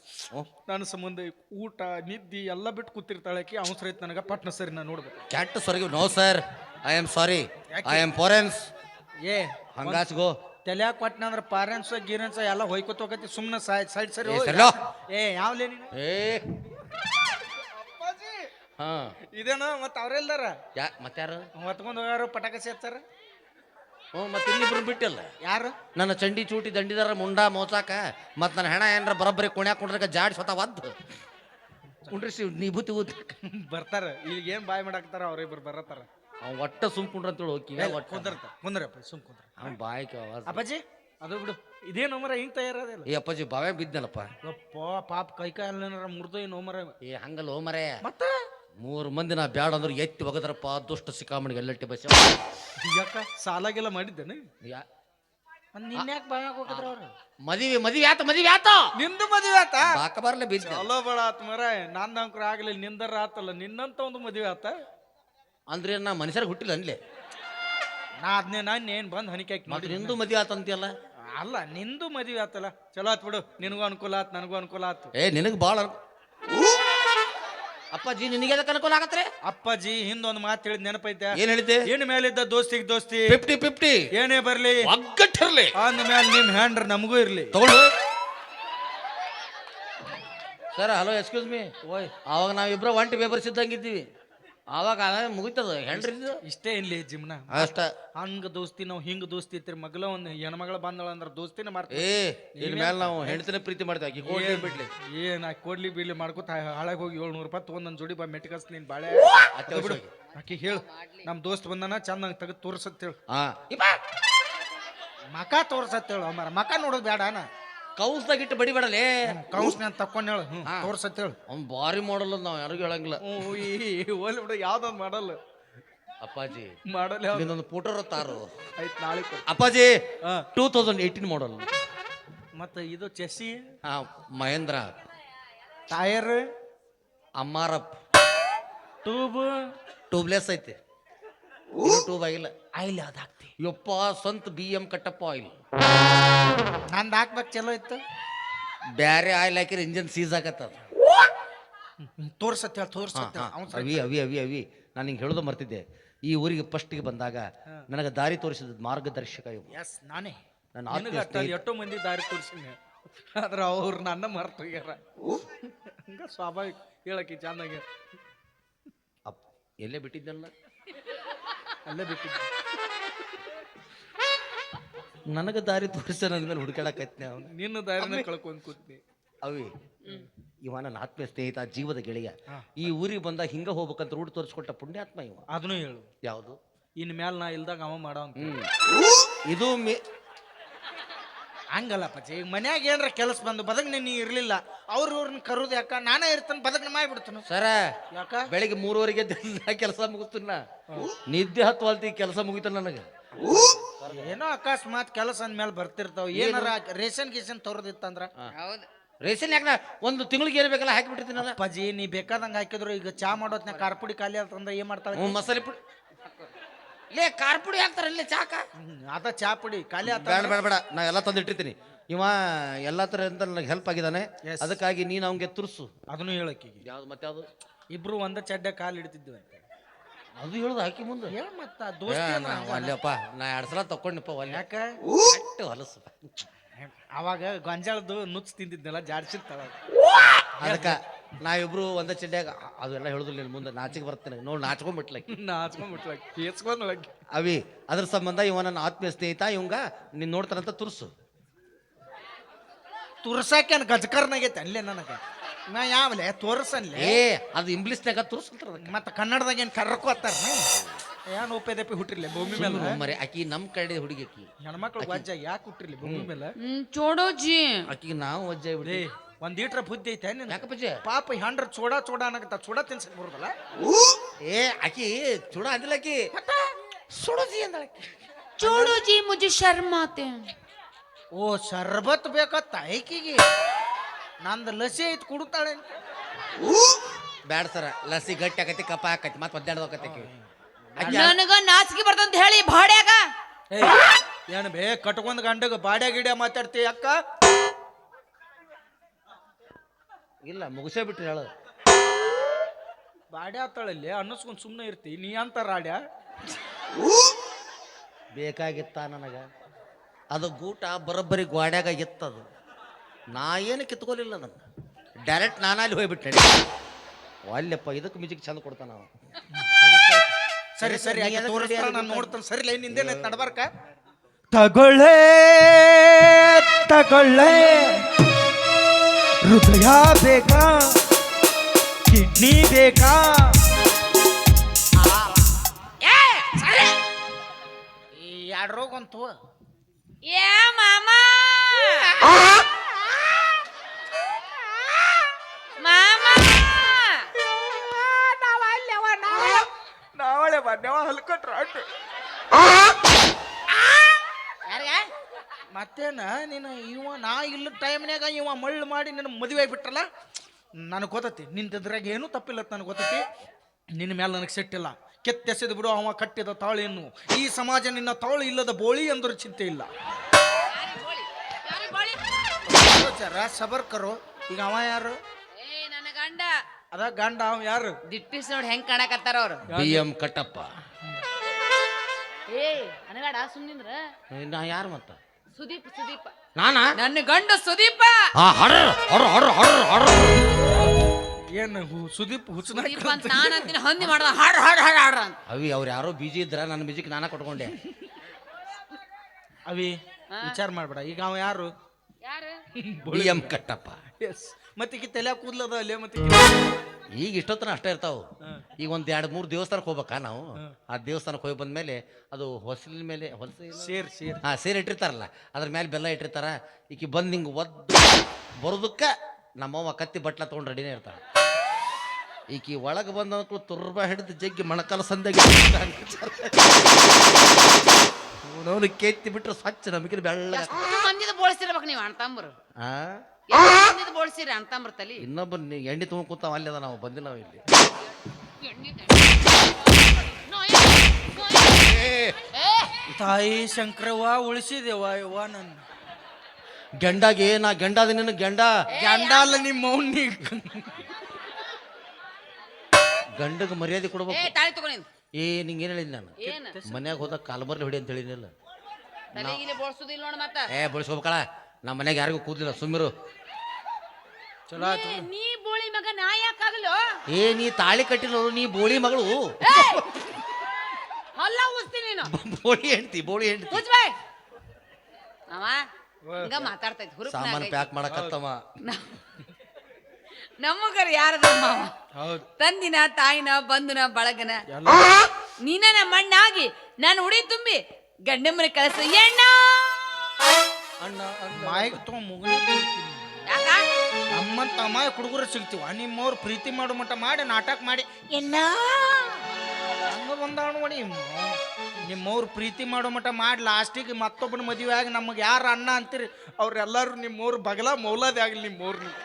ನನ್ನ ಸಂಬಂಧ ಊಟ ನಿದ್ದಿ ಎಲ್ಲ ಬಿಟ್ಟು ಕೂತಿರ್ತಾಳೆ ಅವ್ನ ಸರಿ ನನಗೆ ಪಟ್ನ ಸರಿ ನಾನು ನೋಡ್ಬೇಕು. ಕ್ಯಾಟ್ ಸರಿ no sir I am sorry I am foreigns ಏ ಹಂಗಾಸ್ ಗೋ. ತಲ್ಯಾಗ ಪಟ್ನ ಅಂದ್ರೆ ಪಾರೆನ್ಸ್ ಗೀರೆನ್ಸ್ ಎಲ್ಲ ಹೋಯ್ಕೋತ ಹೋಗತಿ ಸುಮ್ಮನೆ ಸೈಡ್ ಸರಿ. ಏ ಯಾವ್ಲೇ ನೀನು? ಏ ಹಾ. ಇದೇನ ಮತ್ತ ಅವ್ರೆಲ್ದಾರ ಯಾ ಮತ್ತಾರು ಹೊತ್ಕೊಂಡ್ ಹೋಗಾರು ಪಟಾಕ ಹಚ್ಚಾರ ಹ್ಞೂ ಮತ್ತೆ ಇನ್ನಿಬ್ರು ಬಿಟ್ಟಿಲ್ಲ. ಯಾರು? ನನ್ನ ಚಂಡಿ ಚೂಟಿ ದಂಡಿದಾರ ಮುಂಡ ಮೋಚಾಕ ಮತ್ತು ನನ್ನ ಹೆಣ ಏನಾರ ಬರೋಬ್ಬರಿ ಕುಣ್ಯಾಕ ಕುಂಡ್ರಕ ಜಾಡಿ ಸ್ವತಃ ಒದ್ದು. ಕುಂಡ್ರಿಸಿ ನಿಭೂತಿ ಊದ್ ಬರ್ತಾರ ಈಗ ಏನ್ ಬಾಯ್ ಮಾಡಾಕ್ತಾರ ಅವ್ರಿಬ್ರು ಬರತ್ತಾರ. ಅವ್ನು ಒಟ್ಟ ಸುಮ್ ಕುಂಡ್ರ ಅಂತೇಳಿ ಹೋಗಿ ಒಟ್ಟ. ಕುಂದ್ರತ ಕುಂದ್ರಪ್ಪ ಸುಮ್ ಕುಂದ್ರ. ಅವ್ನು ಬಾಯ್ಕೆ ಅಪ್ಪಾಜಿ ಅದು ಬಿಡು ಇದೇನು ಮರ ಹಿಂಗ್ ತಯಾರದಿಲ್ಲ? ಏ ಅಪ್ಪಾಜಿ ಬಾವೆ ಬಿದ್ದನಪ್ಪ ಅಪ್ಪ ಪಾಪ ಕೈ ಕಾಲ ಮುರ್ದು ಏನು ಮರ ಏ ಹಂಗಲ್ಲ ಹೋಮರೇ. ಮತ್ತ? ಮೂರು ಮಂದಿ ನಾ ಬ್ಯಾಡ ಅಂದ್ರೆ ಎತ್ತಿ ಒಗದ್ರಪ್ಪ ದುಷ್ಟ ಸಿಕ್ಕಾಮಣಿಗೆ ಎಲ್ಲಟ್ಟಿ ಬಸ. ಯಾಕ? ಸಾಲಾಗೆಲ್ಲ ಮಾಡಿದ್ದೇನೆ? ಯಾ ನಿನ್ಯಾಕ್ ಬಾಯಾಗ ಹೋಗಿದ್ರ ಅವ್ರು? ಮದಿವಿ ಮದಿವಿ ಆತ ಮದಿವಿ ಆತ ನಿಂದು ಮದುವೆ ಆತ ಬಾಕ ಬರಲ್ಲ ಬಿದ್ದ. ಚಲೋ ಬೇಡ ಆತ್ ಮರ ನಂದ ಅಂಕ್ರ ಆಗ್ಲಿಲ್ಲ ನಿಂದರ ಆತಲ್ಲ ನಿನ್ನಂತ ಒಂದು ಮದುವೆ ಆತ? ಅಂದ್ರೆ ನಾ ಮನುಷ್ಯರಿಗೆ ಹುಟ್ಟಿಲ್ಲ ಅನ್ಲೆ. ನಾ ಅದ್ನೇ ನಾನು ಏನ್ ಬಂದ್ ಹನಿಕೆ ಹಾಕಿ ಮತ್ತೆ ಆತ ನಿಂದು ಮದ್ವೆ ಆತಂತಿಯಲ್ಲ ಅಲ್ಲ ನಿಂದು ಮದುವೆ ಆತಲ್ಲ. ಚಲೋ ಆತ್ ಬಿಡು. ನಿನಗೂ ಅನುಕೂಲ ಆತ್ ನನಗೂ ಅನುಕೂಲ ಆತ್. ಏ ನಿನಗೆ ಭಾಳ ಅಪ್ಪಾಜಿ ನಿನಗೆ ಅದಕ್ಕೆ ಅನುಕೂಲ ಆಗತ್ರೆ? ಅಪ್ಪಾಜಿ ಹಿಂದೊಂದು ಮಾತು ಹೇಳಿದ್ ನೆನಪೈತೆ. ಏನ್ ಹೇಳಿದ್ದೆ? ಏನ್ ಮೇಲಿದ್ದ ದೋಸ್ತಿಗೆ ದೋಸ್ತಿ. ಫಿಫ್ಟಿ ಫಿಫ್ಟಿ ಏನೇ ಬರ್ಲಿ. ಒಗ್ಗಟ್ಟಿರ್ಲಿ. ಅಂದ ಮೇಲೆ ನಿಮ್ ಹ್ಯಾಂಡ್ರ್ ನಮಗೂ ಇರ್ಲಿ. ತಗೊಳ್ಳು ಸರ್ ಹಲೋ ಎಕ್ಸ್ಕ್ಯೂಸ್ ಮೀ ಓಯ್ ಅವಾಗ ನಾವಿಬ್ರು ಒಂಟಿ ಪೇಪರ್ಸ್ ಇದ್ದಂಗಿದ್ದೀವಿ ಆವಾಗ ಅದ ಮುಗಿತದ ಹೆಂಡ್ರಿ ಇಷ್ಟೇ ಇಲ್ಲಿ ಜಿಮ್ನ. ಅಷ್ಟ. ಹಂಗ ದೋಸ್ತಿ ನಾವು ಹಿಂಗ ದೋಸ್ತಿ ಇರ್ತೀರಿ ಮಗಳ ಒಂದು ಹೆಣ್ಮಗಳ ಬಂದಳ ಅಂದ್ರ ದೋಸ್ತಿನ ಮಾಡ್ತೀವಿ. ಏ ಇನ್ ಮೇಲೆ ನಾವು ಹೆಂಡತಿನ ಪ್ರೀತಿ ಮಾಡ್ತೀವಿ ಆಕಿ ಕೋಟಿ ಬಿಡ್ಲಿ. ಏನ್ ಆ ಕೊಡ್ಲಿ ಬಿಡ್ಲಿ ಮಾಡ್ಕೊತ ಹಾಳಾಗಿ ಹೋಗಿ ಏಳ್ನೂರು ರೂಪಾಯಿ ತಗೊಂಡ್ ನನ್ ಜೋಡಿ ಬಾ ಮೆಟ್ಕಸ್ ನೀನ್ ಬಾಳೆ. ಬಿಡು. ಆಕಿ ಹೇಳು ನಮ್ ದೋಸ್ತ್ ಬಂದನ ಚಂದ ತೆಗೆದು ತೋರ್ಸತ್ ಹೇಳು. ಹಾ ಮಕ ತೋರ್ಸತ್ ಹೇಳು ಅಮ್ಮಾರ ಮಕ ನೋಡೋದ್ ಬೇಡ ನಾ ಕೌನ್ಸ್ದಾಗ ಇಟ್ಟು ಬಡಿಬೇಡಲೇ ಕೌನ್ಸ್ನ ತಕ್ಕೊಂಡು ಹೇಳು. ಹ್ಞೂ ತೋರ್ಸತ್ ಹೇಳು. ಅವ್ನು ಭಾರಿ ಮಾಡಲ್ಲ ನಾವು ಯಾರಿಗೂ ಹೇಳಂಗಿಲ್ಲ. ಓಲ್ ಬಿಡು ಯಾವ್ದೊಂದು ಮಾಡಲ್ಲ. ಅಪ್ಪಾಜಿ ಮಾಡಲ್ಲ ಯಾವ್ದು? ನಿನ್ನೊಂದು ಫೋಟೋ ತಾರು. ಆಯ್ತು ನಾಳೆ ಕೊಡು. ಅಪ್ಪಾಜಿ ಹಾ. ಟೂ ತೌಸಂಡ್ ಏಯ್ಟೀನ್ ಮಾಡಲ್ ಮತ್ತೆ ಇದು ಚೆಸ್ಸಿ? ಹಾ ಮಹೇಂದ್ರ. ಟೈರ್ ಅಮ್ಮಾರಪ್ ಟ್ಯೂಬ್ ಟ್ಯೂಬ್ಲೆಸ್ ಐತಿ. ಟ್ಯೂಬ್ ಆಗಿಲ್ಲ. ಆಯಿಲ್ ಹಾಕ್ತಿ? ಯಪ್ಪ ಸ್ವಂತ ಬಿ ಎಂ ಕಟ್ಟಪ್ಪ ಆಯಿಲ್ ನಂದು ಹಾಕ್ಬೇಕು ಚಲೋ ಇತ್ತು. ಬ್ಯಾರೆ ಆಯಿಲ್ ಹಾಕಿರ ಇಂಜನ್ ಸೀಸ್ ಆಗತ್ತದ. ತೋರ್ಸತ್ತೆ ತೋರ್ಸ ಅವ್ನು ಅವಿ ಅವಿ ಅವಿ ಅವಿ ನಾನು ಹಿಂಗೆ ಹೇಳೋದು ಮರ್ತಿದ್ದೆ. ಈ ಊರಿಗೆ ಫಸ್ಟಿಗೆ ಬಂದಾಗ ನನಗೆ ದಾರಿ ತೋರಿಸಿದ ಮಾರ್ಗದರ್ಶಕ ಇವು ಎಸ್ ನಾನೇ. ನನ್ನ ನಿನಗೆ ಆತ್ಮೀಯ ಅಷ್ಟ ಎಷ್ಟೋ ಮಂದಿ ದಾರಿ ತೋರಿಸಿನಿ ಆದ್ರೆ ಅವ್ರು ನನ್ನ ಮರ್ತು ಹೋಗ್ಯಾರ ಹಂಗ ಸ್ವಾಭಾವಿಕ ಹೇಳಕ್ಕೆ ಚಂದಾಗಿ ಅಪ್ಪ ಎಲ್ಲೇ ಬಿಟ್ಟಿದ್ದಲ್ಲ? ಅಲ್ಲೇ ಬಿಟ್ಟಿದ್ದೆ. ನನಗೆ ದಾರಿ ತೋರಿಸ ನನ್ನ ಮೇಲೆ ಹುಡುಕಾಡಕತ್ನೆ ಅವನು. ನಿನ್ನ ದಾರಿನ ಕಳ್ಕೊಂಡ್ ಕೂತ್ನಿ. ಅವಿ ಇವ ನನ್ನ ಆತ್ಮೀಯ ಸ್ನೇಹಿತ ಜೀವದ ಗೆಳೆಯ. ಈ ಊರಿಗೆ ಬಂದ ಹಿಂಗ ಹೋಗ್ಬೇಕಂತ ರೂಢ ತೋರಿಸ್ಕೊಟ್ಟ ಪುಣ್ಯಾತ್ಮ ಇವ. ಅದನ್ನು ಹೇಳು. ಯಾವುದು? ಇನ್ ಮ್ಯಾಲ ನಾ ಇಲ್ದಾಗ ಅವ ಮಾಡೋ ಅಂತ. ಹ್ಮ್. ಇದು ಮೇ ಹಂಗಲ್ಲ ಪಚ್ಚಿ ಈಗ ಮನ್ಯಾಗ ಏನ್ರ ಕೆಲಸ ಬಂದು ಬದಕ್ ನೀ ಇರ್ಲಿಲ್ಲ ಅವ್ರ ಇವ್ರನ್ನ ಕರುದು ಯಾಕ? ನಾನೇ ಇರ್ತಾನೆ ಬದಕ್ ಮಾಡಿಬಿಡ್ತಾನ. ಸರ ಯಾಕ? ಬೆಳಿಗ್ಗೆ ಮೂರುವರೆಗೆ ಕೆಲಸ ಮುಗಿಸ್ತೀನ ನಿದ್ದೆ ಹತ್ತು ಕೆಲಸ ಮುಗಿತ ನನಗೆ. ಏನೋ ಅಕಸ್ಮಾತ್ ಕೆಲಸ ಅಂದ್ಮೇಲೆ ಬರ್ತಿರ್ತಾವ. ಏನಾರ ರೇಷನ್ ಗೀಷನ್ ತೋರದಿತ್ತಂದ್ರ? ಹೌದು. ರೇಷನ್ ಯಾಕ ಒಂದು ತಿಂಗಳಿಗೆ ಏನು ಬೇಕಲ್ಲ ಹಾಕಿಬಿಟ್ಟಿರ್ತೀನಲ್ಲ? ಪಜಿ ನೀ ಬೇಕಾದಂಗ ಹಾಕಿದ್ರು ಈಗ ಚಾ ಮಾಡೋತ್ನ ಕಾರ್ಪುಡಿ ಖಾಲಿ ಅಂತಂದ್ರೆ ಏನ್ ಮಾಡ್ತಾಳೆ ಮಸಾಲೆ ಪುಡಿ. ಲೇ ಕಾರ್ಪುಡಿ ಪುಡಿ ಹಾಕ್ತಾರ ಇಲ್ಲೇ ಚಾಕ ಅದ ಚಾ ಪುಡಿ ಖಾಲಿ ಆತ ಬೇಡ ಬೇಡ ಬೇಡ ನಾ ಎಲ್ಲ ತಂದಿಟ್ಟಿರ್ತೀನಿ ಇವ ಎಲ್ಲ ಥರ ಅಂತ ನನಗೆ ಹೆಲ್ಪ್ ಆಗಿದ್ದಾನೆ. Yes. ಅದಕ್ಕಾಗಿ ನೀನು ಅವ್ಗೆ ತುರ್ಸು. ಅದನ್ನು ಹೇಳಕ್ಕೆ ಯಾವ್ದು ಮತ್ತೆ ಯಾವುದು? ಇಬ್ರು ಒಂದ ಚಡ್ಡ ಕಾಲ್ ಇಡ್ತಿದ್ವಿ ಅಂತ. ಅದು ಹೇಳುದು ಹಾಕಿ ಮುಂದೆ. ಹೇಳ ಮತ್ತ ಏ, ನಾ ಅಲ್ಲಪ್ಪ ನಾ ಎರಡು ಸಲ ತಕೊಂಡಿಪ್ಪ ಒಲ್ಲೆ. ಯಾಕ? ಹೊಲಸು. ಅವಾಗ ಗೊಂಜಾಳದ್ದು ನುಚ್ಚು ತಿಂದಿದ್ನಲ್ಲ ಜಾಡ್ಸಿರ್ತಾವ ಅದಕ್ಕೆ ನಾವಿಬ್ರು ಒಂದೇ ಚಿಡ್ಡ್ಯಾಗ ಅದೆಲ್ಲ ಹೇಳುದಿಲ್ಲ ನಿನ್ನ ಮುಂದೆ ನಾಚಿಗೆ ಬರ್ತೇನೆ ನೋಡಿ ನಾಚ್ಕೊಂಡ್ಬಿಟ್ಲಕ್ಕೆ *laughs* ನಾಚ್ಕೊಂಡ್ಬಿಟ್ಲ ಕೇಸ್ಕೊಂಡ್ಲಕ್ಕೆ ಅವಿ ಅದ್ರ ಸಂಬಂಧ ಇವ ನನ್ನ ಆತ್ಮೀಯ ಸ್ನೇಹಿತ ಇವಂಗ ನೀನ್ ನೋಡ್ತಾರಂತ ತುರ್ಸು. ತುರ್ಸಾಕೇನು ಗಜಕರ್ನಾಗೈತೆ ಅಲ್ಲೇ ನನಗೆ. ನಾ ಯಾವಲೆ ತೋರ್ಸನ್ಲೆ? ಏ ಅದು ಇಂಗ್ಲೀಷ್ನಾಗ ತುರ್ಸ್ತಾರ ಅದಕ್ಕೆ. ಮತ್ತ ಕನ್ನಡದಾಗ ಏನು ಕರ್ಕೋತಾರ ಏನು ಉಪೇದಪಿ ಹುಟ್ಟಿರ್ಲಿ ಭೂಮಿ ಮೇಲೆ? ಮರಿ ಆಕಿ ನಮ್ಮ ಕಡೆ ಹುಡುಗಿ ಆಕಿ. ಹೆಣ್ಮಕ್ಳು ವಜ್ಜ ಯಾಕೆ ಹುಟ್ಟಿರ್ಲಿ ಭೂಮಿ ಮೇಲೆ? ಚೋಡೋಜಿ ಆಕಿಗೆ ನಾವು ವಜ್ಜ ಬಿಡಿ ಒಂದ್ ಈಟ್ರ ಬುದ್ಧಿ ಐತೆ ನಿನ್ ಯಾಕಪ್ಪಜ್ಜಿ ಪಾಪ ಹೆಂಡ್ರ ಚೋಡ ಚೋಡ ಅನ್ನಕತ್ತ ಚೋಡ ತಿನ್ಸಕ್ ಬರುದಲ್ಲ? ಏ ಆಕಿ ಚೂಡ ಅಂದಿಲ್ಲ ಆಕಿ. ಸುಡೋಜಿ ಅಂದಳ ಚೋಡೋಜಿ ಮುಜೆ ಶರ್ಮಾತೆ. ಓ ಶರ್ಬತ್ ಬೇಕತ್ತ ಐಕಿಗೆ. ನಂದು ಲಸಿ ಐತಿ ಕುಡುತ್ತಾಳೆ. ಬ್ಯಾಡ ಸರ ಲಸಿ ಗಟ್ಟಿ ಆಕತಿ ಕಪ್ಪ ಆಕತಿ ಮತ್ತೆ ಆಕಿ. ನನಗ ನಾಚಿಕೆ ಬರ್ತಂತ ಹೇಳಿ ಬಾಡ್ಯಾಗ. ಏಯ್ ಏನ್ ಬೇ ಕಟ್ಕೊಂಡ್ ಗಂಡಗ ಬಾಡ್ಯ ಗಿಡ್ಯ ಮಾತಾಡ್ತಿ ಅಕ್ಕ? ಇಲ್ಲ ಮುಗಿಸೇ ಬಿಟ್ರಿ ಹೇಳು. ಬಾಡ್ಯ ಆತಾಳಲ್ಲಿ ಅನ್ನಿಸ್ಕೊಂಡ್ ಸುಮ್ಮನೆ ಇರ್ತಿ ನೀ ಅಂತ ರಾಡ್ಯ? ಬೇಕಾಗಿತ್ತ ನನಗ. ಅದು ಗೂಟ ಬರೋಬ್ಬರಿ ಗ್ವಾಡ್ಯಾಗ ಎತ್ತದು ನಾ ಏನು ಕಿತ್ಕೊಲಿಲ್ಲ ನನ್ನ. ಡೈರೆಕ್ಟ್ ನಾನಲ್ಲಿ ಹೋಗ್ಬಿಟ್ಟೆ ಅಲ್ಲಪ್ಪ ಇದಕ್ಕೆ ಮ್ಯೂಸಿಕ್ ಚಂದ ಕೊಡ್ತಾನ ನಾವು ಸರಿ ಸರಿ ನೀ ಆಕೆ ತೋರಿಸ್ತಾಳ ನಾನು? ನೋಡ್ತಾನೆ. ಸರಿ ಲೈನ್ ನಿಂದೇನೆ ನಡ್ಬಾರ್ಕ? ತಗೊಳ್ಳೆ ತಗೊಳ್ಳೆ. ಹೃದಯ ಬೇಕಾ ಕಿಡ್ನಿ ಬೇಕಾ ಈ ಎರಡು ರೋಗ ಅಂತು ಏ ಮಾಮ. ನಾವಳೆ ಬನ್ಯವ ಹಲ್ಕೊಟ್ರ ಯಾರ್ಗ? ಮತ್ತೇನ ನೀನು ಇವ ನಾ ಇಲ್ಲ ಟೈಮ್ನ್ಯಾಗ ಇವ ಮಳ್ಳು ಮಾಡಿ ನಿನ್ನ ಮದುವೆ ಆಗಿಬಿಟ್ರಲ್ಲ ನನಗೆ ಗೊತ್ತತಿ ನಿಂತದ್ರಾಗ ಏನೂ ತಪ್ಪಿಲ್ಲ ನನಗೆ ಗೊತ್ತತಿ. ನಿನ್ನ ಮೇಲೆ ನನಗೆ ಸಿಟ್ಟಿಲ್ಲ ಕೆತ್ತೆಸೆದು ಬಿಡು ಅವ ಕಟ್ಟಿದ ತಾಳೆಯನ್ನು ಈ ಸಮಾಜ ನಿನ್ನ ತಾಳು ಇಲ್ಲದ ಬೋಳಿ ಅಂದ್ರೆ ಚಿಂತೆ ಇಲ್ಲ. ಸಬರ್ಕರು ಈಗ ಅವ ಯಾರು? ಏ ನನ್ನ ಗಂಡ. ಅದ ಗಂಡ ಅವ್ ಯಾರು? ದಿಟ್ಟಿಸ್ ನೋಡಿ ಹೆಂಗ್ ಕಾಣಕತ್ತಾರ ಅವ್ರು. ಬಿ ಎಂ ಕಟ್ಟಪ್ಪ. ಏ ಅನಗಾಡ ಸುಮ್ನಿಂದ್ರ? ನಾ ಯಾರು ಮತ್ತ? ಸುದೀಪ್ ಸುದೀಪ. ನಾನಾ? ನನ್ನ ಗಂಡ ಸುದೀಪ. ಹಾ ಹಡ್ರ ಹಡ್ರ ಹಡ್ರ ಹಡ್ರ ಹಡ್ರ ಏನು ಸುದೀಪ್ ಹುಚ್ಚನ ಸುದೀಪ ಅಂತ ನಾನು ಅಂತೀನಿ ಹಂದಿ ಮಾಡ್ದ ಹಾಡ್ ಹಾಡ್ ಹಾಡ್ ಹಾಡ್ರ ಅಂತ. ಅವಿ ಅವ್ರು ಯಾರೋ ಬಿಜಿ ಇದ್ರ ನನ್ನ ಬಿಜಿಗೆ ನಾನ ಕೊಟ್ಕೊಂಡೆ. ಅವಿ ವಿಚಾರ ಮಾಡ್ಬೇಡ. ಈಗ ಅವ ಯಾರು? ಯಾರು? B M Kattappa. ಎಸ್. ಮತ್ತೆ ಈಗ ತಲೆ ಕೂದಲದ ಅಲ್ಲೇ ಮತ್ತೆ ಈಗ ಇಷ್ಟೊತ್ತನ ಅಷ್ಟೇ ಇರ್ತಾವ. ಈಗ ಒಂದ್ ಎರಡು ಮೂರು ದೇವಸ್ಥಾನಕ್ಕೆ ಹೋಗ್ಬೇಕಾ ನಾವು? ಆ ದೇವಸ್ಥಾನಕ್ಕೆ ಹೋಗಿ ಬಂದ ಮೇಲೆ ಅದು ಹೊಸಲಿನ ಮೇಲೆ ಹೊಲಸ ಸೇರ್ ಸೇರ್. ಹಾ ಸೇರ್ ಇಟ್ಟಿರ್ತಾರಲ್ಲ. ಅದ್ರ ಮೇಲೆ ಬೆಲ್ಲ ಇಟ್ಟಿರ್ತಾರ. ಈಕಿ ಬಂದ್ ಹಿಂಗ್ ಒದ್ದು ಬರೋದಕ್ಕ ನಮ್ಮವ್ವ ಕತ್ತಿ ಬಟ್ಲ ತಗೊಂಡ್ ರೆಡಿನೇ ಇರ್ತಾಳೆ. ಈಕಿ ಒಳಗೆ ಬಂದ ತುರ್ಬ ಹಿಡಿದು ಜಗ್ಗಿ ಮಣಕಾಲ ಸಂದಿಗೆ ಕೆತ್ತಿ ಬಿಟ್ರೆ ಸ್ವಚ್ಛ ನಮಗಿನ ಬೆಳ್ಳ ಮಂದಿದ ಬೋಳಿಸಿರ್ಬೇಕು ನೀವು ಅಣ್ತಂಬ್ರು ಆ? ಎಷ್ಟು ಮಂದಿದ ಬೋಳ್ಸಿರಿ ಅಂತ ತಲಿ ಇನ್ನೊಬ್ಬ ನೀ ಎಣ್ಣೆ ತುಂಬ ಕೂತಾವ ಅಲ್ಲಿ ಅದ ನಾವು ಬಂದಿಲ್ಲ ನಾವು ಇಲ್ಲಿ. ತಾಯಿ ಶಂಕರವ್ವ ಉಳಿಸಿದೇವ ಯವ್ವ ನನ್ನ. ಗೆಂಡಾಗೆ ನಾ ಗೆಂಡಾದ ನಿನ್ನ ಗೆಂಡ. ಗಂಡ ಅಲ್ಲ ನಿಮ್ಮ ಮೌನಿ ಗಂಡಗೆ ಮರ್ಯಾದೆ ಏ ಕೊಡ್ಬೇಕು ತಾಳಿ ತಗೋ ಏ ನಿಂಗೆ ಏನು ಹೇಳಿದ್ ನಾನು? ಏನ್? ಮನ್ಯಾಗ ಹೋದಾಗ ಬರ್ಲಿ ಹೊಡಿ ಅಂತ ಹೇಳಿನಿಲ್ಲ ತಲೆಗಿಲೆ ಬೋಳ್ಸುದಿಲ್ಲ ನೋಡ ಮತ್ತ. ಏ ಬಳಸ್ಕೋಬೇಕಳ ನಮ್ಮ ಮನ್ಯಾಗ ಯಾರಿಗೂ ಕೂದಿಲ್ಲ ಸುಮ್ಮಿರು. ಚಲೋ ಏ, ನೀ ಬೋಳಿ ಮಗ ನಾ ಯಾಕಾಗಲು ಏ ನೀ ತಾಳಿ ಕಟ್ಟಿಲ್ಲ ನೀ ಬೋಳಿ ಮಗಳು. ಅಲ್ಲ ಉಸ್ತೀನಿ ನೀನು. ಬೋಳಿ ಹೆಂಡ್ತಿ ಬೋಳಿ ಹೆಂಡ್ತಿ. ಮುಚ್ಬೇ ಅವ ಹಿಂಗ ಮಾತಾಡ್ತೈತಿ ಹುರುಪ್ ಸಾಮಾನು ಪ್ಯಾಕ್ ಮಾಡಕತ್ತವ. ನಮಗರ ಯಾರದ ಮಾವ. ಹೌದು. ತಂದಿನ ತಾಯಿನ ಬಂಧುನ ಬಳಗನ. ನೀನ ನಮ್ಮ ಅಣ್ಣಾಗಿ ನಾನು ಉಡಿ ತುಂಬಿ ಗಂಡಮ್ಮನ ಕಳಿಸು. ಎಣ್ಣ! ಅಣ್ಣ ಮಾಯಿಗೆ ತಗೊಂಡ್ ಮುಗಿನ ಯಾಕ? ನಮ್ಮಂತ ಅಮಾಯ ಹುಡುಗರು ಸಿಗ್ತೀವ? ನಿಮ್ಮವ್ರು ಪ್ರೀತಿ ಮಾಡೋ ಮಟ್ಟ ಮಾಡಿ ನಾಟಕ ಮಾಡಿ. ಎಣ್ಣ ಹಂಗ ಬಂದಾಣ ನೋಡಿ ನಿಮ್ಮವ್ರು ಪ್ರೀತಿ ಮಾಡೋ ಮಟ್ಟ ಮಾಡಿ ಲಾಸ್ಟಿಗೆ ಮತ್ತೊಬ್ಬನ ಮದುವೆ ಆಗಿ ನಮಗೆ ಯಾರು ಅಣ್ಣ ಅಂತೀರಿ? ಅವ್ರೆಲ್ಲರೂ ನಿಮ್ಮವ್ರು ಬಗಲ ಮೌಲಾದೇ ಆಗಲಿ ನಿಮ್ಮವ್ರು ನೀವು.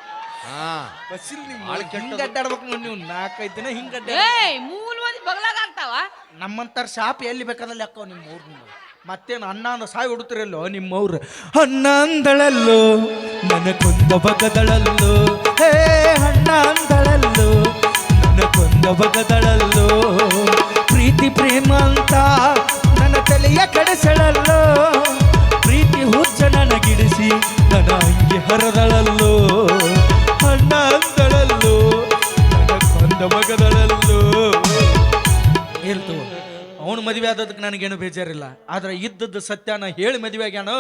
ಹಾ. ಬಸ್ಸಿಲ್ ಭಾಳ ಕೆಟ್ಟದು. ಹಿಂಗೆ ಅಡ್ಡಾಡ್ಬೇಕು ನೋಡಿ ನೀವು. ನಾಲ್ಕೈದು ದಿನ ಹಿಂಗೆ ಅಡ್ಡ ಏಯ್ ಮೂಲ್ ಮಂದಿ ಬಗಲಾಗ ಆಗ್ತಾವ? ನಮ್ಮಂತಾರ ಶಾಪ್ ಎಲ್ಲಿ ಬೇಕಾದಲ್ಲಿ ಅಕ್ಕವ ನಿಮ್ಮ ಊರು ನೀವು. ಮತ್ತೇನು ಅಣ್ಣ ಅಂದ ಸಾಯಿ ಹುಡುತ್ತಿರಲ್ಲೋ ನಿಮ್ಮವ್ರು? ಅಣ್ಣ ಅಂದಳಲ್ಲೋ ನನ್ನ ಕೊಂದ ಬಗದಳಲ್ಲೋ ಹೇ ಅಣ್ಣ ಅಂದಳಲ್ಲೋ ನನ್ನ ಕೊಂದ ಬಗದಳಲ್ಲೋ ಪ್ರೀತಿ, ಪ್ರೇಮ ಅಂತ ನನ್ನ ತಲೆಯ ಕಡೆಸಳಲ್ಲೋ. ಪ್ರೀತಿ ಹುಚ್ಚ ನನಗಿಡಿಸಿ ನನ್ನ ಹಂಗೆ ಹರದಳಲ್ಲೋ. ಅಣ್ಣ ಅಂದಳಲ್ಲೋ ನನ್ನ ಕೊಂದ ಬಗದಳಲ್ಲೋ ಹೇಳ್ತು ಅವನು ಮದುವೆ ಆದದಕ್ಕೆ ನನಗೇನು ಬೇಜಾರಿಲ್ಲ. ಆದ್ರೆ ಇದ್ದದ್ದು ಸತ್ಯನ ಹೇಳಿ ಮದುವೆ ಆಗ್ಯಾನ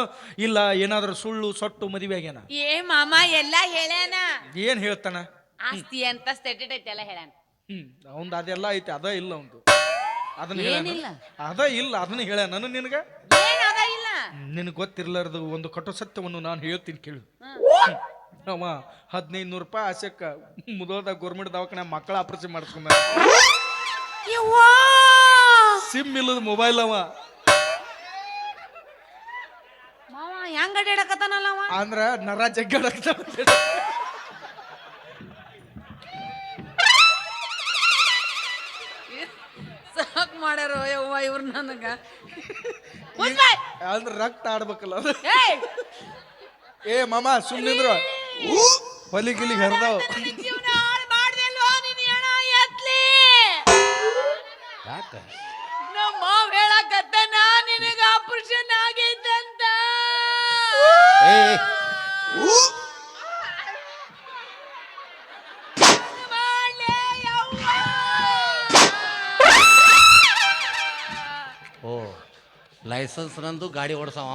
ಇಲ್ಲ ಏನಾದ್ರೂ ಸುಳ್ಳು ಸೊಟ್ಟು ಮದುವೆ ಆಗ್ಯಾನ. ಏ ಮಾಮ ಎಲ್ಲಾ ಹೇಳ್ಯಾನ. ಏನ್ ಹೇಳ್ತಾನ? ಆಸ್ತಿ ಅಂತ ಸ್ಟೇಟೆಡ್ ಐತೆ ಎಲ್ಲ ಹೇಳ್ಯಾನ. ಹ್ಮ್ ಅವಂದು ಅದೆಲ್ಲ ಐತೆ ಅದ ಇಲ್ಲ ಅವಂದು. ಅದನ್ನ ಹೇಳ್ಯಾನ. ಏನಿಲ್ಲ? ಅದ ಇಲ್ಲ ಅದನ್ನ ಹೇಳ ನಾನು ನಿನಗ? ಏನ್ ಅದ ಇಲ್ಲ. ನಿನಗೆ ಗೊತ್ತಿರ್ಲಾರ್ದು ಒಂದು ಕಟು ಸತ್ಯವನ್ನು ನಾನು ಹೇಳ್ತೀನಿ ಕೇಳು. ಅವ ಹದಿನೈದು ನೂರು ರೂಪಾಯಿ ಆಸೆಕ್ಕ ಮುದೋದ ಗೌರ್ಮೆಂಟ್ ದವಾಖಾನೆ ಮಕ್ಕಳ ಆಪರೇಷನ್ ಮಾಡಿಸ್ಕೊಂಡ ಯವ್ವಾ! ಸಿಮ್ ಇಲ್ಲದ ಮೊಬೈಲ್ ಅವ. ಮಾವ ಹೆಂಗ್ ಅಡ್ಯಾಡಕತ್ತಾನಲ್ಲ ಅವ? ಅಂದ್ರ ನರ ಜಗ್ಗಾಡಕ್ತಾವ ಸಾಕ್ ಮಾಡ್ಯಾರೋ ಯವ್ವ ಇವ್ರ ನನಗ. ಮುಚ್ಬೇ. ಅಂದ್ರ ರಕ್ತ ಆಡ್ಬೇಕಲ್ಲ ಅದು. ಏಯ್. ಏ ಮಾಮ ಸುಮ್ಮನಿದ್ರು ಹೊಲಿ ಗಿಲಿ ಹರಿದಾವ್. ನನ್ನ ಜೀವನ ಹಾಳ್ ಮಾಡ್ದೆಲ್ಲೋ ನೀನ್ ಹೆಣ ಎತ್ಲಿ. ಯಾಕ? ಲೈಸೆನ್ಸ್ ನಂದು ಗಾಡಿ ಓಡಿಸವ!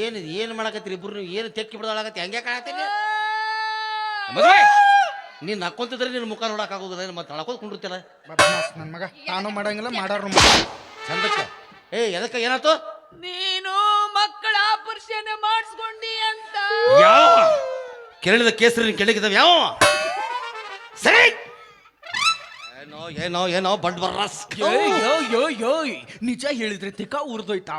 ಏನು ಏನು ಮಾಡಕತ್ತೀರಿ ಇಬ್ರು ನೀವು? ಏನು ತೆಕ್ಕಿ ಬಿಡೋದಾಗತ್ತೆ ಹಂಗೆ ಕಾಣತ್ತೀನಿ ನೀನು ನಕ್ಕೊಂತಿದ್ರೆ ನಿನ್ನ ಮುಖ ನೋಡಕ್ಕಾಗೋದಿಲ್ಲ ಮತ್ತೆ ನಡ್ಕೋದ್ ಕುಂಡಿರ್ತಿಲ್ಲ ನನ್ನ ಮಗ. ತಾನು ಮಾಡಂಗಿಲ್ಲ ಮಾಡಾರ ಚಂದಕ್ಕ. ಏ ಎದಕ್ಕ ಏನಾಯ್ತು? ನೀನು ಮಕ್ಕಳ ಆಪರೇಷನ್ ಮಾಡಿಸ್ಕೊಂಡಿ ಅಂತ. ಯಾವ? ಕೇಳಿದ ಕೇಸರಿ ಕೆಳಗಿದವ ಯಾವ? ಸರಿ! ಏನೋ ಏನೋ ಬಂಡ್ ಬರ್ರಸ್ ಯೋ ಯೋ ಯೋ ಯೋ ನಿಜ ಹೇಳಿದ್ರೆ ತಿಕ್ಕ ಉರ್ದೋಯ್ತಾ?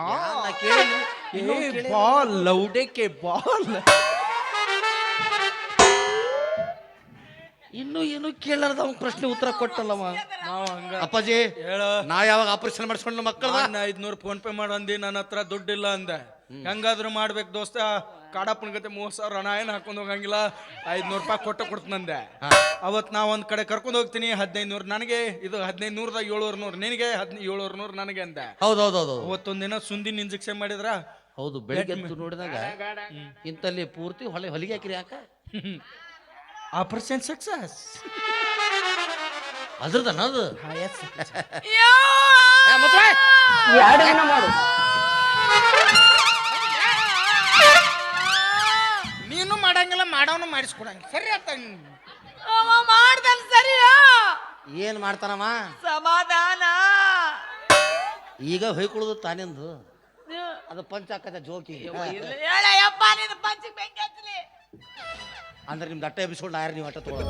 Ball ಲೌಡೆಕೆ ball. ಇನ್ನು ಏನು ಕೇಳಾರ್ದ ಅವ್ನ ಪ್ರಶ್ನೆ ಉತ್ತರ ಕೊಟ್ಟಲ್ಲವ? ನಾವ್ ಹಂಗ. ಅಪ್ಪಾಜಿ ಹೇಳ. ನಾ ಯಾವಾಗ ಆಪರೇಷನ್ ಮಾಡಿಸ್ಕೊಂಡು ಮಕ್ಕಳ ಐದ್ನೂರು ಫೋನ್ ಪೇ ಮಾಡಂದಿ ನನ್ನ ಹತ್ರ ದುಡ್ಡಿಲ್ಲ ಅಂದೆ. ಹೆಂಗಾದ್ರೂ ಮಾಡ್ಬೇಕು ದೋಸ್ತ. ಕಾಡಪ್ಪನ ಗತೆ ಮೂವತ್ ಸಾವಿರ ಹಣ ಏನು ಹಾಕೊಂಡು ಹೋಗಂಗಿಲ್ಲ? ಐದ್ನೂರು ರೂಪಾಯಿ ಕೊಟ್ಟು ಕೊಡ್ತನಂದೆ ಅವತ್ತು ನಾ ಒಂದು ಕಡೆ ಕರ್ಕೊಂಡು ಹೋಗ್ತೀನಿ ಹದಿನೈದು ನೂರು ನನಗೆ ಇದು ಹದಿನೈದು ನೂರದಾಗ ಏಳುವರೆ ನೂರು ನಿನಗೆ ಹದಿನೈದು ಏಳುವರೆ ನೂರು ನನಗೆ ಅಂದೆ. ಹೌದು ಹೌದು ಹೌದು ಅವತ್ತೊಂದ್ ದಿನ ಸುಂದಿನ ಇಂಜೆಕ್ಷನ್ ಮಾಡಿದ್ರ? ಹೌದು ಬೆಳಿಗ್ಗೆ ಎದ್ದು ನೋಡಿದಾಗ ಇಂತಲ್ಲಿ ಪೂರ್ತಿ ಹೊಳೆ ಹೊಲಿಗೆ ಹಾಕಿರಿ ಯಾಕ? ಆಪರೇಷನ್ ಸಕ್ಸಸ್ ಅದ್ರದನ ಅದು? ಯೋ! ಏ, ಮತ್ತೆ? ಮಾಡವನು ಮಾಡಿಸ್ಕೊಡಂಗ ಸರಿ ಆತ ಅವ ಮಾಡ್ದಲ್ ಸರಿಯಾ ಏನ್ ಮಾಡ್ತಾನಮ್ಮ ಸಮಾಧಾನ. ಈಗ ಹೊಯ್ಕೊಳ್ಳೋದು ತಾನಿಂದು. ಅದು ಪಂಚ ಹಾಕದ ಜೋಕಿ. ಹೇಳಯ್ಯಪ್ಪ ನೀನು ಪಂಚಿಗೆ ಬೆಂಕಿ ಹಚ್ಚಲಿ ಅಂದ್ರೆ ನಿಮ್ದು ಅಟ್ಟ ಎಬ್ಬಿಸ್ಕೊಂಡು ಆಯ್ರ ನೀವು ಅಟ್ಟ ತಗೊಳ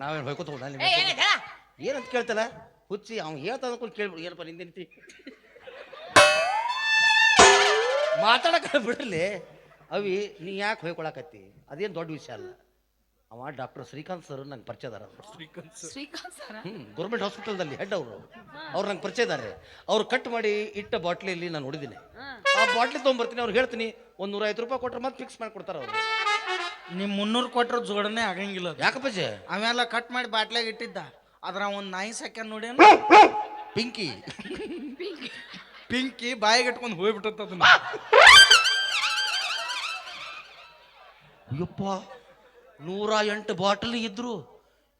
ನಾವೇನು ಹೊಯ್ಕೊ ತಗೊಂಡ? ಏನಂತ ಕೇಳ್ತಲ್ಲ? ಹುಚ್ಚಿ ಅವ್ನು ಹೇಳ್ತಾ ಅಂದ್ಕೊಂಡು ಕೇಳ್ಬಿಡು. ಏನಪ್ಪ ನಿಂದೇನಿತಿ ಮಾತಾಡಕ ಬಿಡ್ರಲಿ ಅವಿ ನೀ ಯಾಕೆ ಹೊಯ್ಕೊಳಕತ್ತಿ? ಅದೇನು ದೊಡ್ಡ ವಿಷಯ ಅಲ್ಲ. ಅವ ಡಾಕ್ಟರ್ ಶ್ರೀಕಾಂತ್ ಸರ್ ನಂಗೆ ಪರಿಚಯ ಇದಾರೆ ಶ್ರೀಕಾಂತ್ ಸರ್. ಹ್ಞೂ ಗೌರ್ಮೆಂಟ್ ಹಾಸ್ಪಿಟಲ್ದಲ್ಲಿ ಹೆಡ್ ಅವರು. ಅವ್ರು ನಂಗೆ ಪರಿಚಯ ಇದ್ದಾರೆ ಅವ್ರು ಕಟ್ ಮಾಡಿ ಇಟ್ಟ ಬಾಟ್ಲಿಯಲ್ಲಿ ನಾನು ನೋಡಿದ್ದೀನಿ ಆ ಬಾಟ್ಲಿ ತೊಗೊಂಬರ್ತೀನಿ ಅವ್ರು ಹೇಳ್ತೀನಿ ಒಂದು ನೂರ ಐವತ್ತು ರೂಪಾಯಿ ಕೊಟ್ರೆ ಮತ್ತೆ ಫಿಕ್ಸ್ ಮಾಡಿ ಕೊಡ್ತಾರೆ ಅವರು. ನಿಮ್ ಮುನ್ನೂರು ಕೊಟ್ರ ಜೋಡಣೆ ಆಗಂಗಿಲ್ಲ ಅದು. ಯಾಕಪ್ಪಜ್ಜೆ ಅವೆಲ್ಲ ಕಟ್ ಮಾಡಿ ಬಾಟ್ಲಾಗ ಇಟ್ಟಿದ್ದ. ಅದ್ರ ಒಂದ್ ನಾಯಿ ಸೆಕೆಂಡ್ ನೋಡಿ ಪಿಂಕಿ. ಪಿಂಕಿ. ಬಾಯಿಗೆ ಇಟ್ಕೊಂಡು ಹೋಗ್ಬಿಟ್ಟದ ಅಯ್ಯಪ್ಪ ನೂರ ಎಂಟು ಬಾಟ್ಲಿ ಇದ್ರು.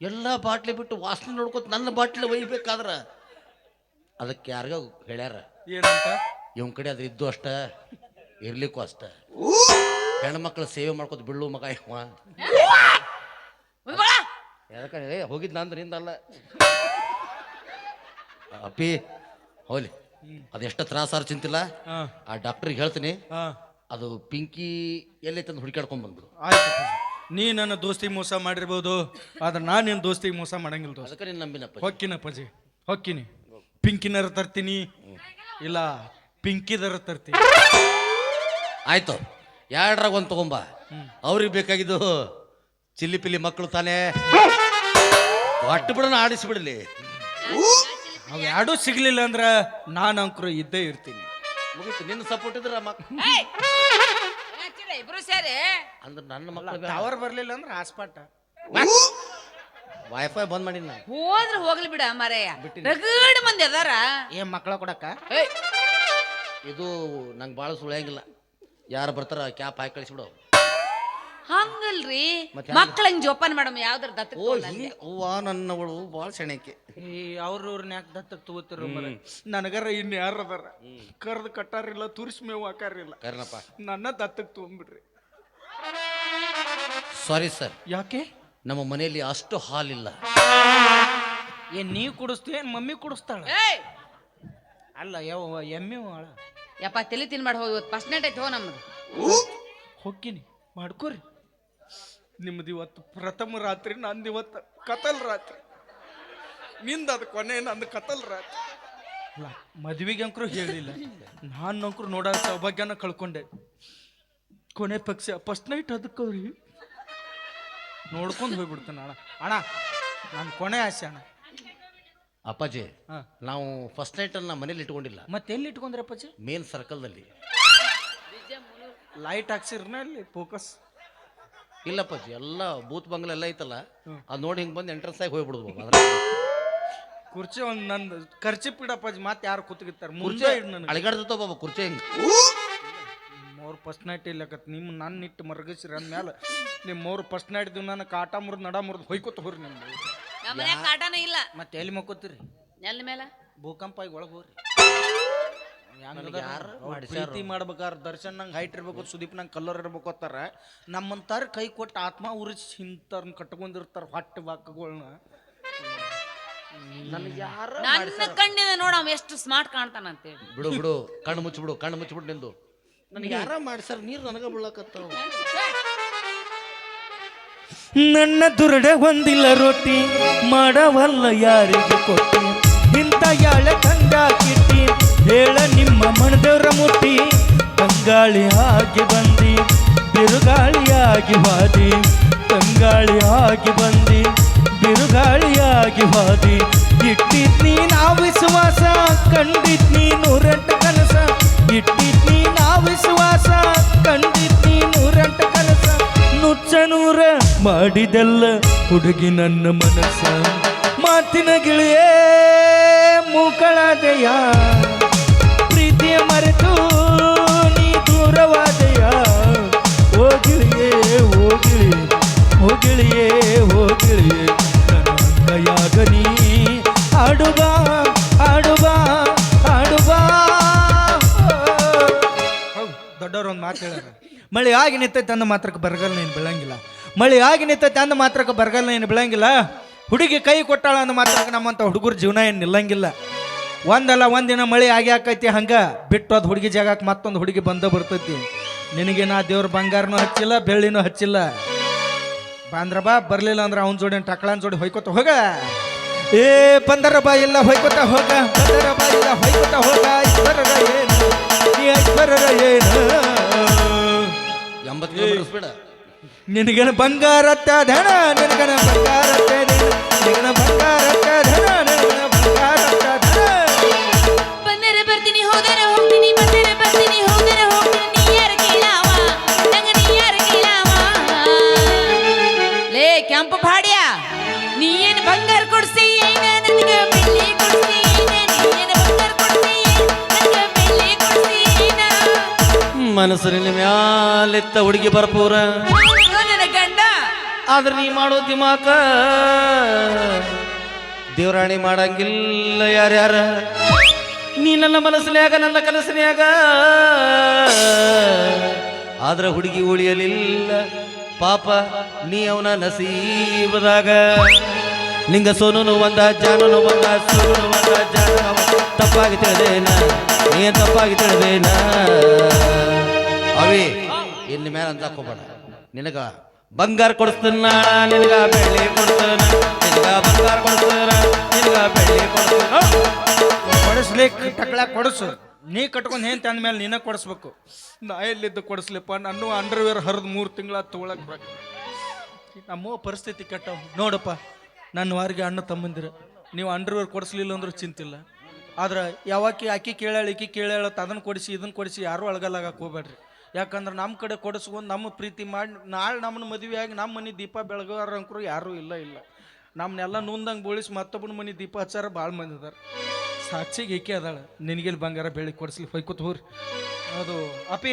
ಎಲ್ಲ ಬಾಟ್ಲಿ ಬಿಟ್ಟು ವಾಸನೆ ನೋಡ್ಕೊತ ನನ್ನ ಬಾಟ್ಲಿ ಒಯ್ಬೇಕಾದ್ರ. ಅದಕ್ಕೆ ಯಾರಿಗ ಹೇಳ್ಯಾರ ಏನಂತ? ಇವನ್ ಕಡೆ ಅದ್ರ ಇದ್ದು ಅಷ್ಟ ಇರ್ಲಿಕ್ಕೂ ಅಷ್ಟ. ಹೆಣ್ಮಕ್ಳು ಸೇವೆ ಮಾಡ್ಕೊತ ಬಿಳ್ಳು ಮಗ ಇವ. ಯಾಕಂದ್ರೆ ಹೋಗಿದ್ ನಂದ್ರ ಅಲ್ಲ ಅಪ್ಪಿ ಹೋಲಿ ಅದೆಷ್ಟ ತ್ರಾಸಾರ ಚಿಂತಿಲ್ಲ? ಹಾ. ಆ ಡಾಕ್ಟ್ರಿಗೆ ಹೇಳ್ತೀನಿ. ಹಾ. ಅದು ಪಿಂಕಿ ಎಲ್ಲೈತಂದು ಹುಡುಕಾಡ್ಕೊಂಡ್ ಬಂದ್ರು ಆಯ್ತು ನೀ ನನ್ನ ದೋಸ್ತಿಗೆ ಮೋಸ ಮಾಡಿರ್ಬೋದು ಆದ್ರೆ ನಾನು ನಿನ್ನ ದೋಸ್ತಿಗೆ ಮೋಸ ಮಾಡಂಗಿಲ್ಲ ದೋಸ್ತ. ಅದಕ್ಕೆ ನೀನು ನಂಬಿನಪ್ಪ ಹೊಕ್ಕಿನಪ್ಪಾಜಿ ಹೊಕ್ಕಿನಿ ಪಿಂಕಿನರ ತರ್ತೀನಿ ಇಲ್ಲ ಪಿಂಕಿದರ ತರ್ತೀನಿ. ಆಯ್ತು. ಎರಡ್ರಾಗ ಒಂದು ತಗೊಂಬ. ಅವ್ರಿಗೆ ಬೇಕಾಗಿದ್ದು ಚಿಲ್ಲಿ ಪಿಲ್ಲಿ ಮಕ್ಕಳು ತಾನೇ. ಒಟ್ಟು ಬಿಡೋಣ ಆಡಿಸ್ಬಿಡಲಿ. ಅವು ಎರಡೂ ಸಿಗ್ಲಿಲ್ಲ ಅಂದ್ರ ನಾನು ಅಂಕರು ಇದ್ದೇ ಇರ್ತೀನಿ. ಮುಗೀತು. ನಿನ್ನ ಸಪೋರ್ಟ್ ಇದ್ರ ಮಕ್ ಏಯ್! ಏನಾಗ್ತಿದೆ ಇಬ್ರು ಸೇರಿ. ಅಂದ್ರೆ ನನ್ನ ಮಕ್ಕಳು ಟವರ್ ಬರ್ಲಿಲ್ಲ ಅಂದ್ರೆ ಹಾಸ್ಪಾಟ. ವೈಫೈ ಬಂದ್ ಮಾಡಿ ನಾನು. ಹೋದ್ರ ಹೋಗ್ಲಿ ಬಿಡ ಮರೆಯ. ರಗಡ್ ಮಂದಿ ಅದಾರ. ಏನ್ ಮಕ್ಕಳ ಕೊಡಕ್ಕ? ಇದು ನಂಗೆ ಭಾಳ ಸುಳಿಯಂಗಿಲ್ಲ ಯಾರು ಬರ್ತಾರ ಕ್ಯಾಪ್ ಹಾಕಿ ಕಳಿಸ್ಬಿಡು. ಹಂಗಲ್ರಿ? ಮತ್ತೆ ಮಕ್ಳ ಹಿಂಗ್ ಜೋಪಾನ ಮಾಡಮ್? ಯಾವ್ದ್ರ ದತ್ತ ಓ ಹಿಂಗೆ ಅವ್ವ ನನ್ನವಳು ಭಾಳ ಸೆಣೆಕೆ. ಈ ಯಾಕೆ ದತ್ತ ತಗೋತಿರೋ ನನಗರ ಇನ್ ಯಾರ ಅದಾರ? ಕರ್ದು ಕಟ್ಟಾರಿಲ್ಲ ತುರಿಸ್ ಮೇವು ಹಾಕಾರಿಲ್ಲ. ಕರ್ನಪ್ಪ. ನನ್ನ ದತ್ತಕ್ಕೆ ತಗೊಂಡ್ಬಿಡ್ರಿ ಸಾರಿ ಸರ್ ಯಾಕೆ? ನಮ್ಮ ಮನೆಯಲ್ಲಿ ಅಷ್ಟು ಹಾಲಿಲ್ಲ. ಏನ್ ನೀವ್ ಕುಡಿಸ್ತೀವಿ ಏನ್ ಮಮ್ಮಿ ಕುಡಿಸ್ತಾಳ? ಅಲ್ಲ ಯಾವ ಎಮ್ಮೆ ಯಪ್ಪ ತಲೆ ತಿನ್ ಮಾಡಿ ಹೋಗಿ ಇವತ್ತು ಫಸ್ಟ್ ನೈಟ್ ಐತೆ ಹೋ ನಮ್ದು. ಹೊಕ್ಕಿನಿ ಮಾಡ್ಕೋರಿ. ನಿಮ್ದು ಇವತ್ತು ಪ್ರಥಮ ರಾತ್ರಿ ನಂದು ಇವತ್ತು ಕತಲ್ ರಾತ್ರಿ. ನಿಂದ ಅದು ಕೊನೆ ನಂದು ಕತಲ್ ರಾತ್ರಿ. ಅಲ್ಲ ಮದ್ವಿಗೆ ಅಂಕರು ಹೇಳಿಲ್ಲ. ನಾನು ಅಂಕರು ನೋಡೋ ಸೌಭಾಗ್ಯನ ಕಳ್ಕೊಂಡೆ. ಕೊನೆ ಪಕ್ಷ ಫಸ್ಟ್ ನೈಟ್ ಅದಕ್ಕವ್ರಿ ನೋಡ್ಕೊಂಡು ಹೋಗ್ಬಿಡ್ತಾನೆ ಅಣ್ಣ. ಅಣ್ಣ ನಾನು ಕೊನೆ ಆಸೆ ಅಣ್ಣ. ಅಪ್ಪಾಜಿ ಹಾ. ನಾವು ಫಸ್ಟ್ ನೈಟ್ ಅನ್ನ ಮನೇಲಿ ಇಟ್ಕೊಂಡಿಲ್ಲ. ಮತ್ತೆ ಎಲ್ಲಿ ಇಟ್ಕೊಂಡ್ರಪ್ಪಾಜಿ ಮೇನ್ ಸರ್ಕಲ್ದಲ್ಲಿ ಲೈಟ್ ಹಾಕ್ಸಿರ್ನ ಅಲ್ಲಿ ಫೋಕಸ್ ಇಲ್ಲಪ್ಪಾಜಿ ಎಲ್ಲ ಬೂತ್ ಬಂಗ್ಲೆ ಎಲ್ಲ ಐತಲ್ಲ ಅದು ನೋಡಿ ಹಿಂಗೆ ಬಂದು ಎಂಟ್ರೆನ್ಸ್ ಆಗಿ ಹೋಗ್ಬಿಡುದು ಕುರ್ಚಿ ಒಂದು ನಂದು ಖರ್ಚಿ ಪಿಡಪ್ಪಾಜಿ ಮತ್ತೆ ಯಾರು ಕೂತ್ಗಿರ್ತಾರೆ ಕುರ್ಚಿ ಮುಂದೆ ಇಡ್ ನನಗೆ. ಅಳಿಗಾಡ್ದತ್ತ ಬಾಬಾ ಕುರ್ಚಿ ಹಿಂಗೆ. ಮೂರು ಫಸ್ಟ್ ನೈಟ್ ಇಲ್ಲಕತ್ ನಿಮ್ಮ ನನ್ನ ಇಟ್ಟು ಮರಗಿಸ್ರಿ ಅಂದ್ಮೇಲೆ ನಿಮ್ಮ ಮೂರು ಫಸ್ಟ್ ನೈಟ್ ದಿನ ನಾನು ಕಾಟ ಮುರಿದು ನಡ ಮುರಿದು ಹೊಯ್ಕೊತ ಹೋರಿ ನಿಮ್ಗೆ ನಮ್ಮ ಮನ್ಯಾಗ ಕಾಟನ ಇಲ್ಲ. ಮತ್ತೆ ಎಲ್ಲಿ ಮಕ್ಕೋತೀರಿ? ನೆಲ್ ಮೇಲೆ ಭೂಕಂಪ ಆಗಿ ಒಳಗೆ ಹೋಗ್ರಿ. ಅವ್ರ್? ಪ್ರೀತಿ ಮಾಡ್ಬೇಕಾದ್ರೆ ದರ್ಶನ್ ನಂಗೆ ಹೈಟ್ ಇರ್ಬೇಕು ಸುದೀಪ್ ನಂಗೆ ಕಲರ್ ಇರ್ಬೇಕು ಅತ್ತಾರ ನಮ್ಮಂತಾರ ಕೈ ಕೊಟ್ಟು ಆತ್ಮ ಉರಿಸಿ ಹಿಂತರ್ನ ಕಟ್ಕೊಂಡಿರ್ತಾರ ಹೊಟ್ಟೆ ಬಾಕಗಳನ್ನ ನನಗೆ ಯಾರ ನನ್ನ ಕಣ್ಣಿನ ನೋಡ ಅವ ಎಷ್ಟು ಸ್ಮಾರ್ಟ್ ಕಾಣ್ತಾನ ಅಂತೇಳಿ ಬಿಡು ಬಿಡು. ಕಣ್ಣು ಮುಚ್ಚಿಬಿಡು ಕಣ್ಣು ಮುಚ್ಚಿಬಿಡು ನಿಂದು. ನನಗೆ ಯಾರ ಮಾಡ್ಸಾರ ನೀರು ನನಗೆ ಬೀಳಕತ್ತಾವ. ನನ್ನ ದುರಡೆ ಹೊಂದಿಲ್ಲ ರೊಟ್ಟಿ ಮಾಡವಲ್ಲ ಯಾರಿಗೆ ಕೊಟ್ಟಿ? ಇಂಥ ಯಾಳೆ ಕಂಗಾಕಿಟ್ಟಿ ಹೇಳ ನಿಮ್ಮ ಮಣದೇವ್ರ ಮುಟ್ಟಿ ತಂಗಾಳಿಯಾಗಿ ಬಂದಿ, ಬಿರುಗಾಳಿಯಾಗಿ ಬಾದಿ ತಂಗಾಳಿಯಾಗಿ ಬಂದಿ, ಬಿರುಗಾಳಿಯಾಗಿ ಬಾದಿ ಇಟ್ಟಿದ್ ನೀ ವಿಶ್ವಾಸ ಕಂಡಿದ್ ನೀ ನೂರೆಂಟ ಕನಸ. ಇಟ್ಟಿದ್ ನೀ ವಿಶ್ವಾಸ ಕಂಡಿದ್ ನೀ ನೂರೆಂಟ ಕನಸ. ನುಚ್ಚ ನೂರ ಮಾಡಿದೆಲ್ಲ ಹುಡುಗಿ ನನ್ನ ಮನಸ್ಸ. ಮಾತಿನ ಗಿಳಿಯೇ ಮೂಕಳಾದೆಯ ಪ್ರೀತಿಯ ಮರೆತು ನೀ ದೂರವಾದೆಯ ಹೋಗಿಳಿಯೇ ಹೋಗಿಳಿ ಹೋಗಿಳಿಯೇ ಹೋಗಿಳಿಯೇ ನನ್ನ ಅಂಗಯಾಗ ನೀ ಆಡುಬಾ ಆಡುಬಾ ಆಡುಬಾ ಹೌದು ದೊಡ್ಡವ್ರು ಒಂದು ಮಾತು ಹೇಳ್ಯಾರ ಮಳೆ ಆಗಿ ನಿಂತೈತೆ ಅಂದ ಮಾತ್ರಕ್ಕೆ ಬರಗಾಲ ನೀನು ಬೀಳಂಗಿಲ್ಲ? ಮಳೆ ಆಗಿ ನಿಂತೈತೆ ಅಂದ ಮಾತ್ರಕ್ಕೆ ಬರಗಾಲ ನೀನು ಬೀಳಂಗಿಲ್ಲ? ಹುಡುಗಿ ಕೈ ಕೊಟ್ಟಾಳ ಅಂದ ಮಾತಾಗ ನಮ್ಮಂಥ ಹುಡುಗರ ಜೀವನ ಏನು ನಿಲ್ಲಂಗಿಲ್ಲ. ಒಂದಲ್ಲ ಒಂದಿನ ಮಳೆ ಆಗಿ ಹಾಕೈತಿ ಹಂಗ ಬಿಟ್ಟು ಅದು ಹುಡುಗಿ ಜಾಗಕ್ಕೆ ಮತ್ತೊಂದು ಹುಡುಗಿ ಬಂದ ಬರ್ತೈತಿ. ನಿನಗೆ ನಾ ದೇವ್ರ ಬಂಗಾರನೂ ಹಚ್ಚಿಲ್ಲ ಬೆಳ್ಳಿನೂ ಹಚ್ಚಿಲ್ಲ. ಬಂದ್ರ ಬಾ ಬರಲಿಲ್ಲ ಅಂದ್ರೆ ಅವನ ಜೋಡಿ ಟಕಳನ್ ಜೋಡಿ ಹೊಯ್ಕೊತ ಹೋಗ? ಏ ಬಂದರ ಬಾ ಇಲ್ಲ ಹೊಯ್ಕೊತ ಹೋಗ ಬಂದರ ಬಾ ಇಲ್ಲ ಹೊಯ್ಕೋತ ಹೋಗ ಐಶ್ವರ್ಯರ ಏನು ನೀ ಎಂಬತ್ತು ನಿನಗನ ಬಂಗಾರತ್ತ ಧನ ನಿನಗೇನು ಬಂಗಾರತ್ತ ಮನಸ್ಸಿನ ಮ್ಯಾಲೆತ್ತ ಹುಡುಗಿ ಬರ್ಪೂರ. ಆದ್ರೆ ನೀ ಮಾಡೋ ದಿಮಾಕ ದೇವರಾಣಿ ಮಾಡಂಗಿಲ್ಲ ಯಾರ್ಯಾರ ನೀ ನನ್ನ ಮನಸ್ಸಿನ್ಯಾಗ, ನನ್ನ ಕನಸಿನ್ಯಾಗ. ಆದ್ರೆ ಹುಡುಗಿ ಉಳಿಯಲಿಲ್ಲ. ಪಾಪ, ನೀ ಅವನ ನಸೀಬದಾಗ. ನಿಂಗ ಸೋನು ಒಂದ, ಜಾನನು ಒಂದ ಸೋನು ಒಂದ ಜಾನ ತಪ್ಪಾಗಿ ತಿಳಿದೇನ? ನೀ ತಪ್ಪಾಗಿ ತಿಳಿದೇನ? ಅವಿ ಇನ್ನು ಮೇಲೆ ಅಂತ ಹಾಕೋಬೇಡ. ನಿನಗ ಬಂಗಾರ ಕೊಡಿಸ್ತಾನ ನಿನಗ ಬೆಳ್ಳಿ ಕೊಡ್ತಾನ ನಿನಗ ಬಂಗಾರ ಕೊಡ್ತಾನ ನಿನಗ ಬೆಳ್ಳಿ ಕೊಡ್ತಾನ ಕೊಡಿಸ್ಲಿಕ್ಕೆ ಟಕಳ ಕೊಡಿಸು. ನೀ ಕಟ್ಕೊಂಡು ತಂದ ಮೇಲೆ ನೀನ ಕೊಡಿಸ್ಬೇಕು. ನಾ ಎಲ್ಲಿದ್ದ ಕೊಡಿಸ್ಲಿಪ್ಪ? ನಾನು ಅಂಡರ್ವೇರ್ ಹರಿದು ಮೂರು ತಿಂಗಳ ತೊಗೊಳಕ್ ನಮ್ಮ ಪರಿಸ್ಥಿತಿ ಕೆಟ್ಟವು ನೋಡಪ್ಪ, ನನ್ನ ವಾರಿಗೆ ಅಣ್ಣ ತಮ್ಮಂದಿರ. ನೀವು ಅಂಡರ್ವೇರ್ ಕೊಡಿಸ್ಲಿಲ್ಲ ಅಂದ್ರೂ ಚಿಂತಿಲ್ಲ. ಆದ್ರೆ ಯಾವಾಕಿ ಆಕಿ ಕೇಳಾಳ ಈಕಿ ಕೇಳ್ಯಾಳ ಅದನ್ನ ಕೊಡಿಸಿ ಇದನ್ನ ಕೊಡಿಸಿ ಯಾರೂ ಅಳಗಲ್ಲಾಗಕ್ಕೆ ಹೋಗ್ಬೇಡ್ರಿ ಯಾಕಂದ್ರೆ ನಮ್ಮ ಕಡೆ ಕೊಡಿಸ್ಕೊಂಡು ನಮ್ಮ ಪ್ರೀತಿ ಮಾಡಿ ನಾಳೆ ನಮ್ಮನ್ನ ಮದುವೆಯಾಗಿ ನಮ್ಮ ಮನೆ ದೀಪ ಬೆಳಗೋರ ಅಂಕರು ಯಾರೂ ಇಲ್ಲ ಇಲ್ಲ. ನಮ್ಮನ್ನೆಲ್ಲ ನೂಂದಂಗೆ ಬೋಳಿಸಿ ಮತ್ತೊಬ್ಬನ ಮನೆ ದೀಪ ಹಚ್ಚಾರ ಭಾಳ ಮಂದಿ ಅದಾರ. ಸಾಕ್ಷಿಗೆ ಏಕೆ ಅದಾಳೆ? ನಿನಗೆಲ್ಲಿ ಬಂಗಾರ ಬೆಳಿಗ್ಗೆ ಕೊಡಿಸ್ಲಿ ಹೊಯ್ಕೊತ ಹೋರಿ. ಅದು ಅಪಿ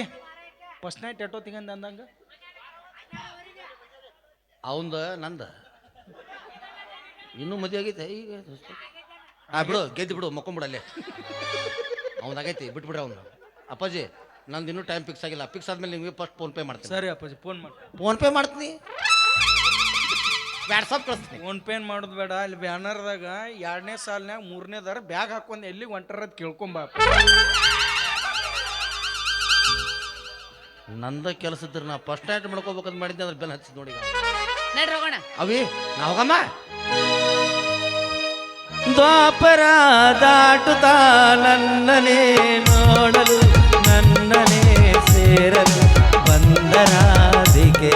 ಫಸ್ಟ್ ನೈಟ್ ಎಟ್ಟೋ ತಿಂಗಂದ ಅಂದಂಗ? ಅವಂದ ನಂದ. ಇನ್ನೂ ಮದುವೆ ಆಗೈತೆ? ಈಗ ಆ, ಬಿಡು, ಗೆದ್ದು ಬಿಡು ಮಕ್ಕೊಂಬಿಡಲ್ಲೇ ಅವನಾಗೈತಿ ಬಿಟ್ಬಿಡ್ರಿ ಅವನು. ಅಪ್ಪಾಜಿ ನಂದು ಇನ್ನೂ ಟೈಮ್ ಫಿಕ್ಸ್ ಆಗಿಲ್ಲ. ಫಿಕ್ಸ್ ಆದ್ಮೇಲೆ ನಿಮಗೆ ಫಸ್ಟ್ ಫೋನ್ ಪೇ ಮಾಡ್ತೀನಿ. ಸರಿ ಅಪ್ಪಾಜಿ ಫೋನ್ ಮಾಡಿ. ಫೋನ್ ಪೇ ಮಾಡ್ತೀನಿ? ವಾಟ್ಸಪ್ ಕಳಿಸ್ತೀನಿ. ಫೋನ್ ಪೇನ್ ಮಾಡೋದು ಬೇಡ. ಅಲ್ಲಿ ಬ್ಯಾನರ್ದಾಗ ಎರಡನೇ ಸಾಲಿನಾಗ ಮೂರನೇದಾರ ಬ್ಯಾಗ್ ಹಾಕೊಂಡು ಎಲ್ಲಿ ಹೊಂಟರದ್ ಕೇಳ್ಕೊಂಬ ನಂದ ಕೆಲಸ ಇದ್ರೆ ನಾ ಫಸ್ಟ್ ನೈಟ್ ಮಾಡ್ಕೋಬೇಕಂತ ಮಾಡಿದ್ದೆ ಅದ್ರ ಬೆನ್ ಹಚ್ಚಿದ್ ನೋಡಿ ಈಗ. ನಡ್ರಿ ಹೋಗೋಣ. ಅವಿ ನಾ ಹೋಗಮ್ಮ. ದ್ವಾಪರ ದಾಟುತ್ತಾ ನನ್ನನೇ ನೋಡಲು. रत बंदरा दिखे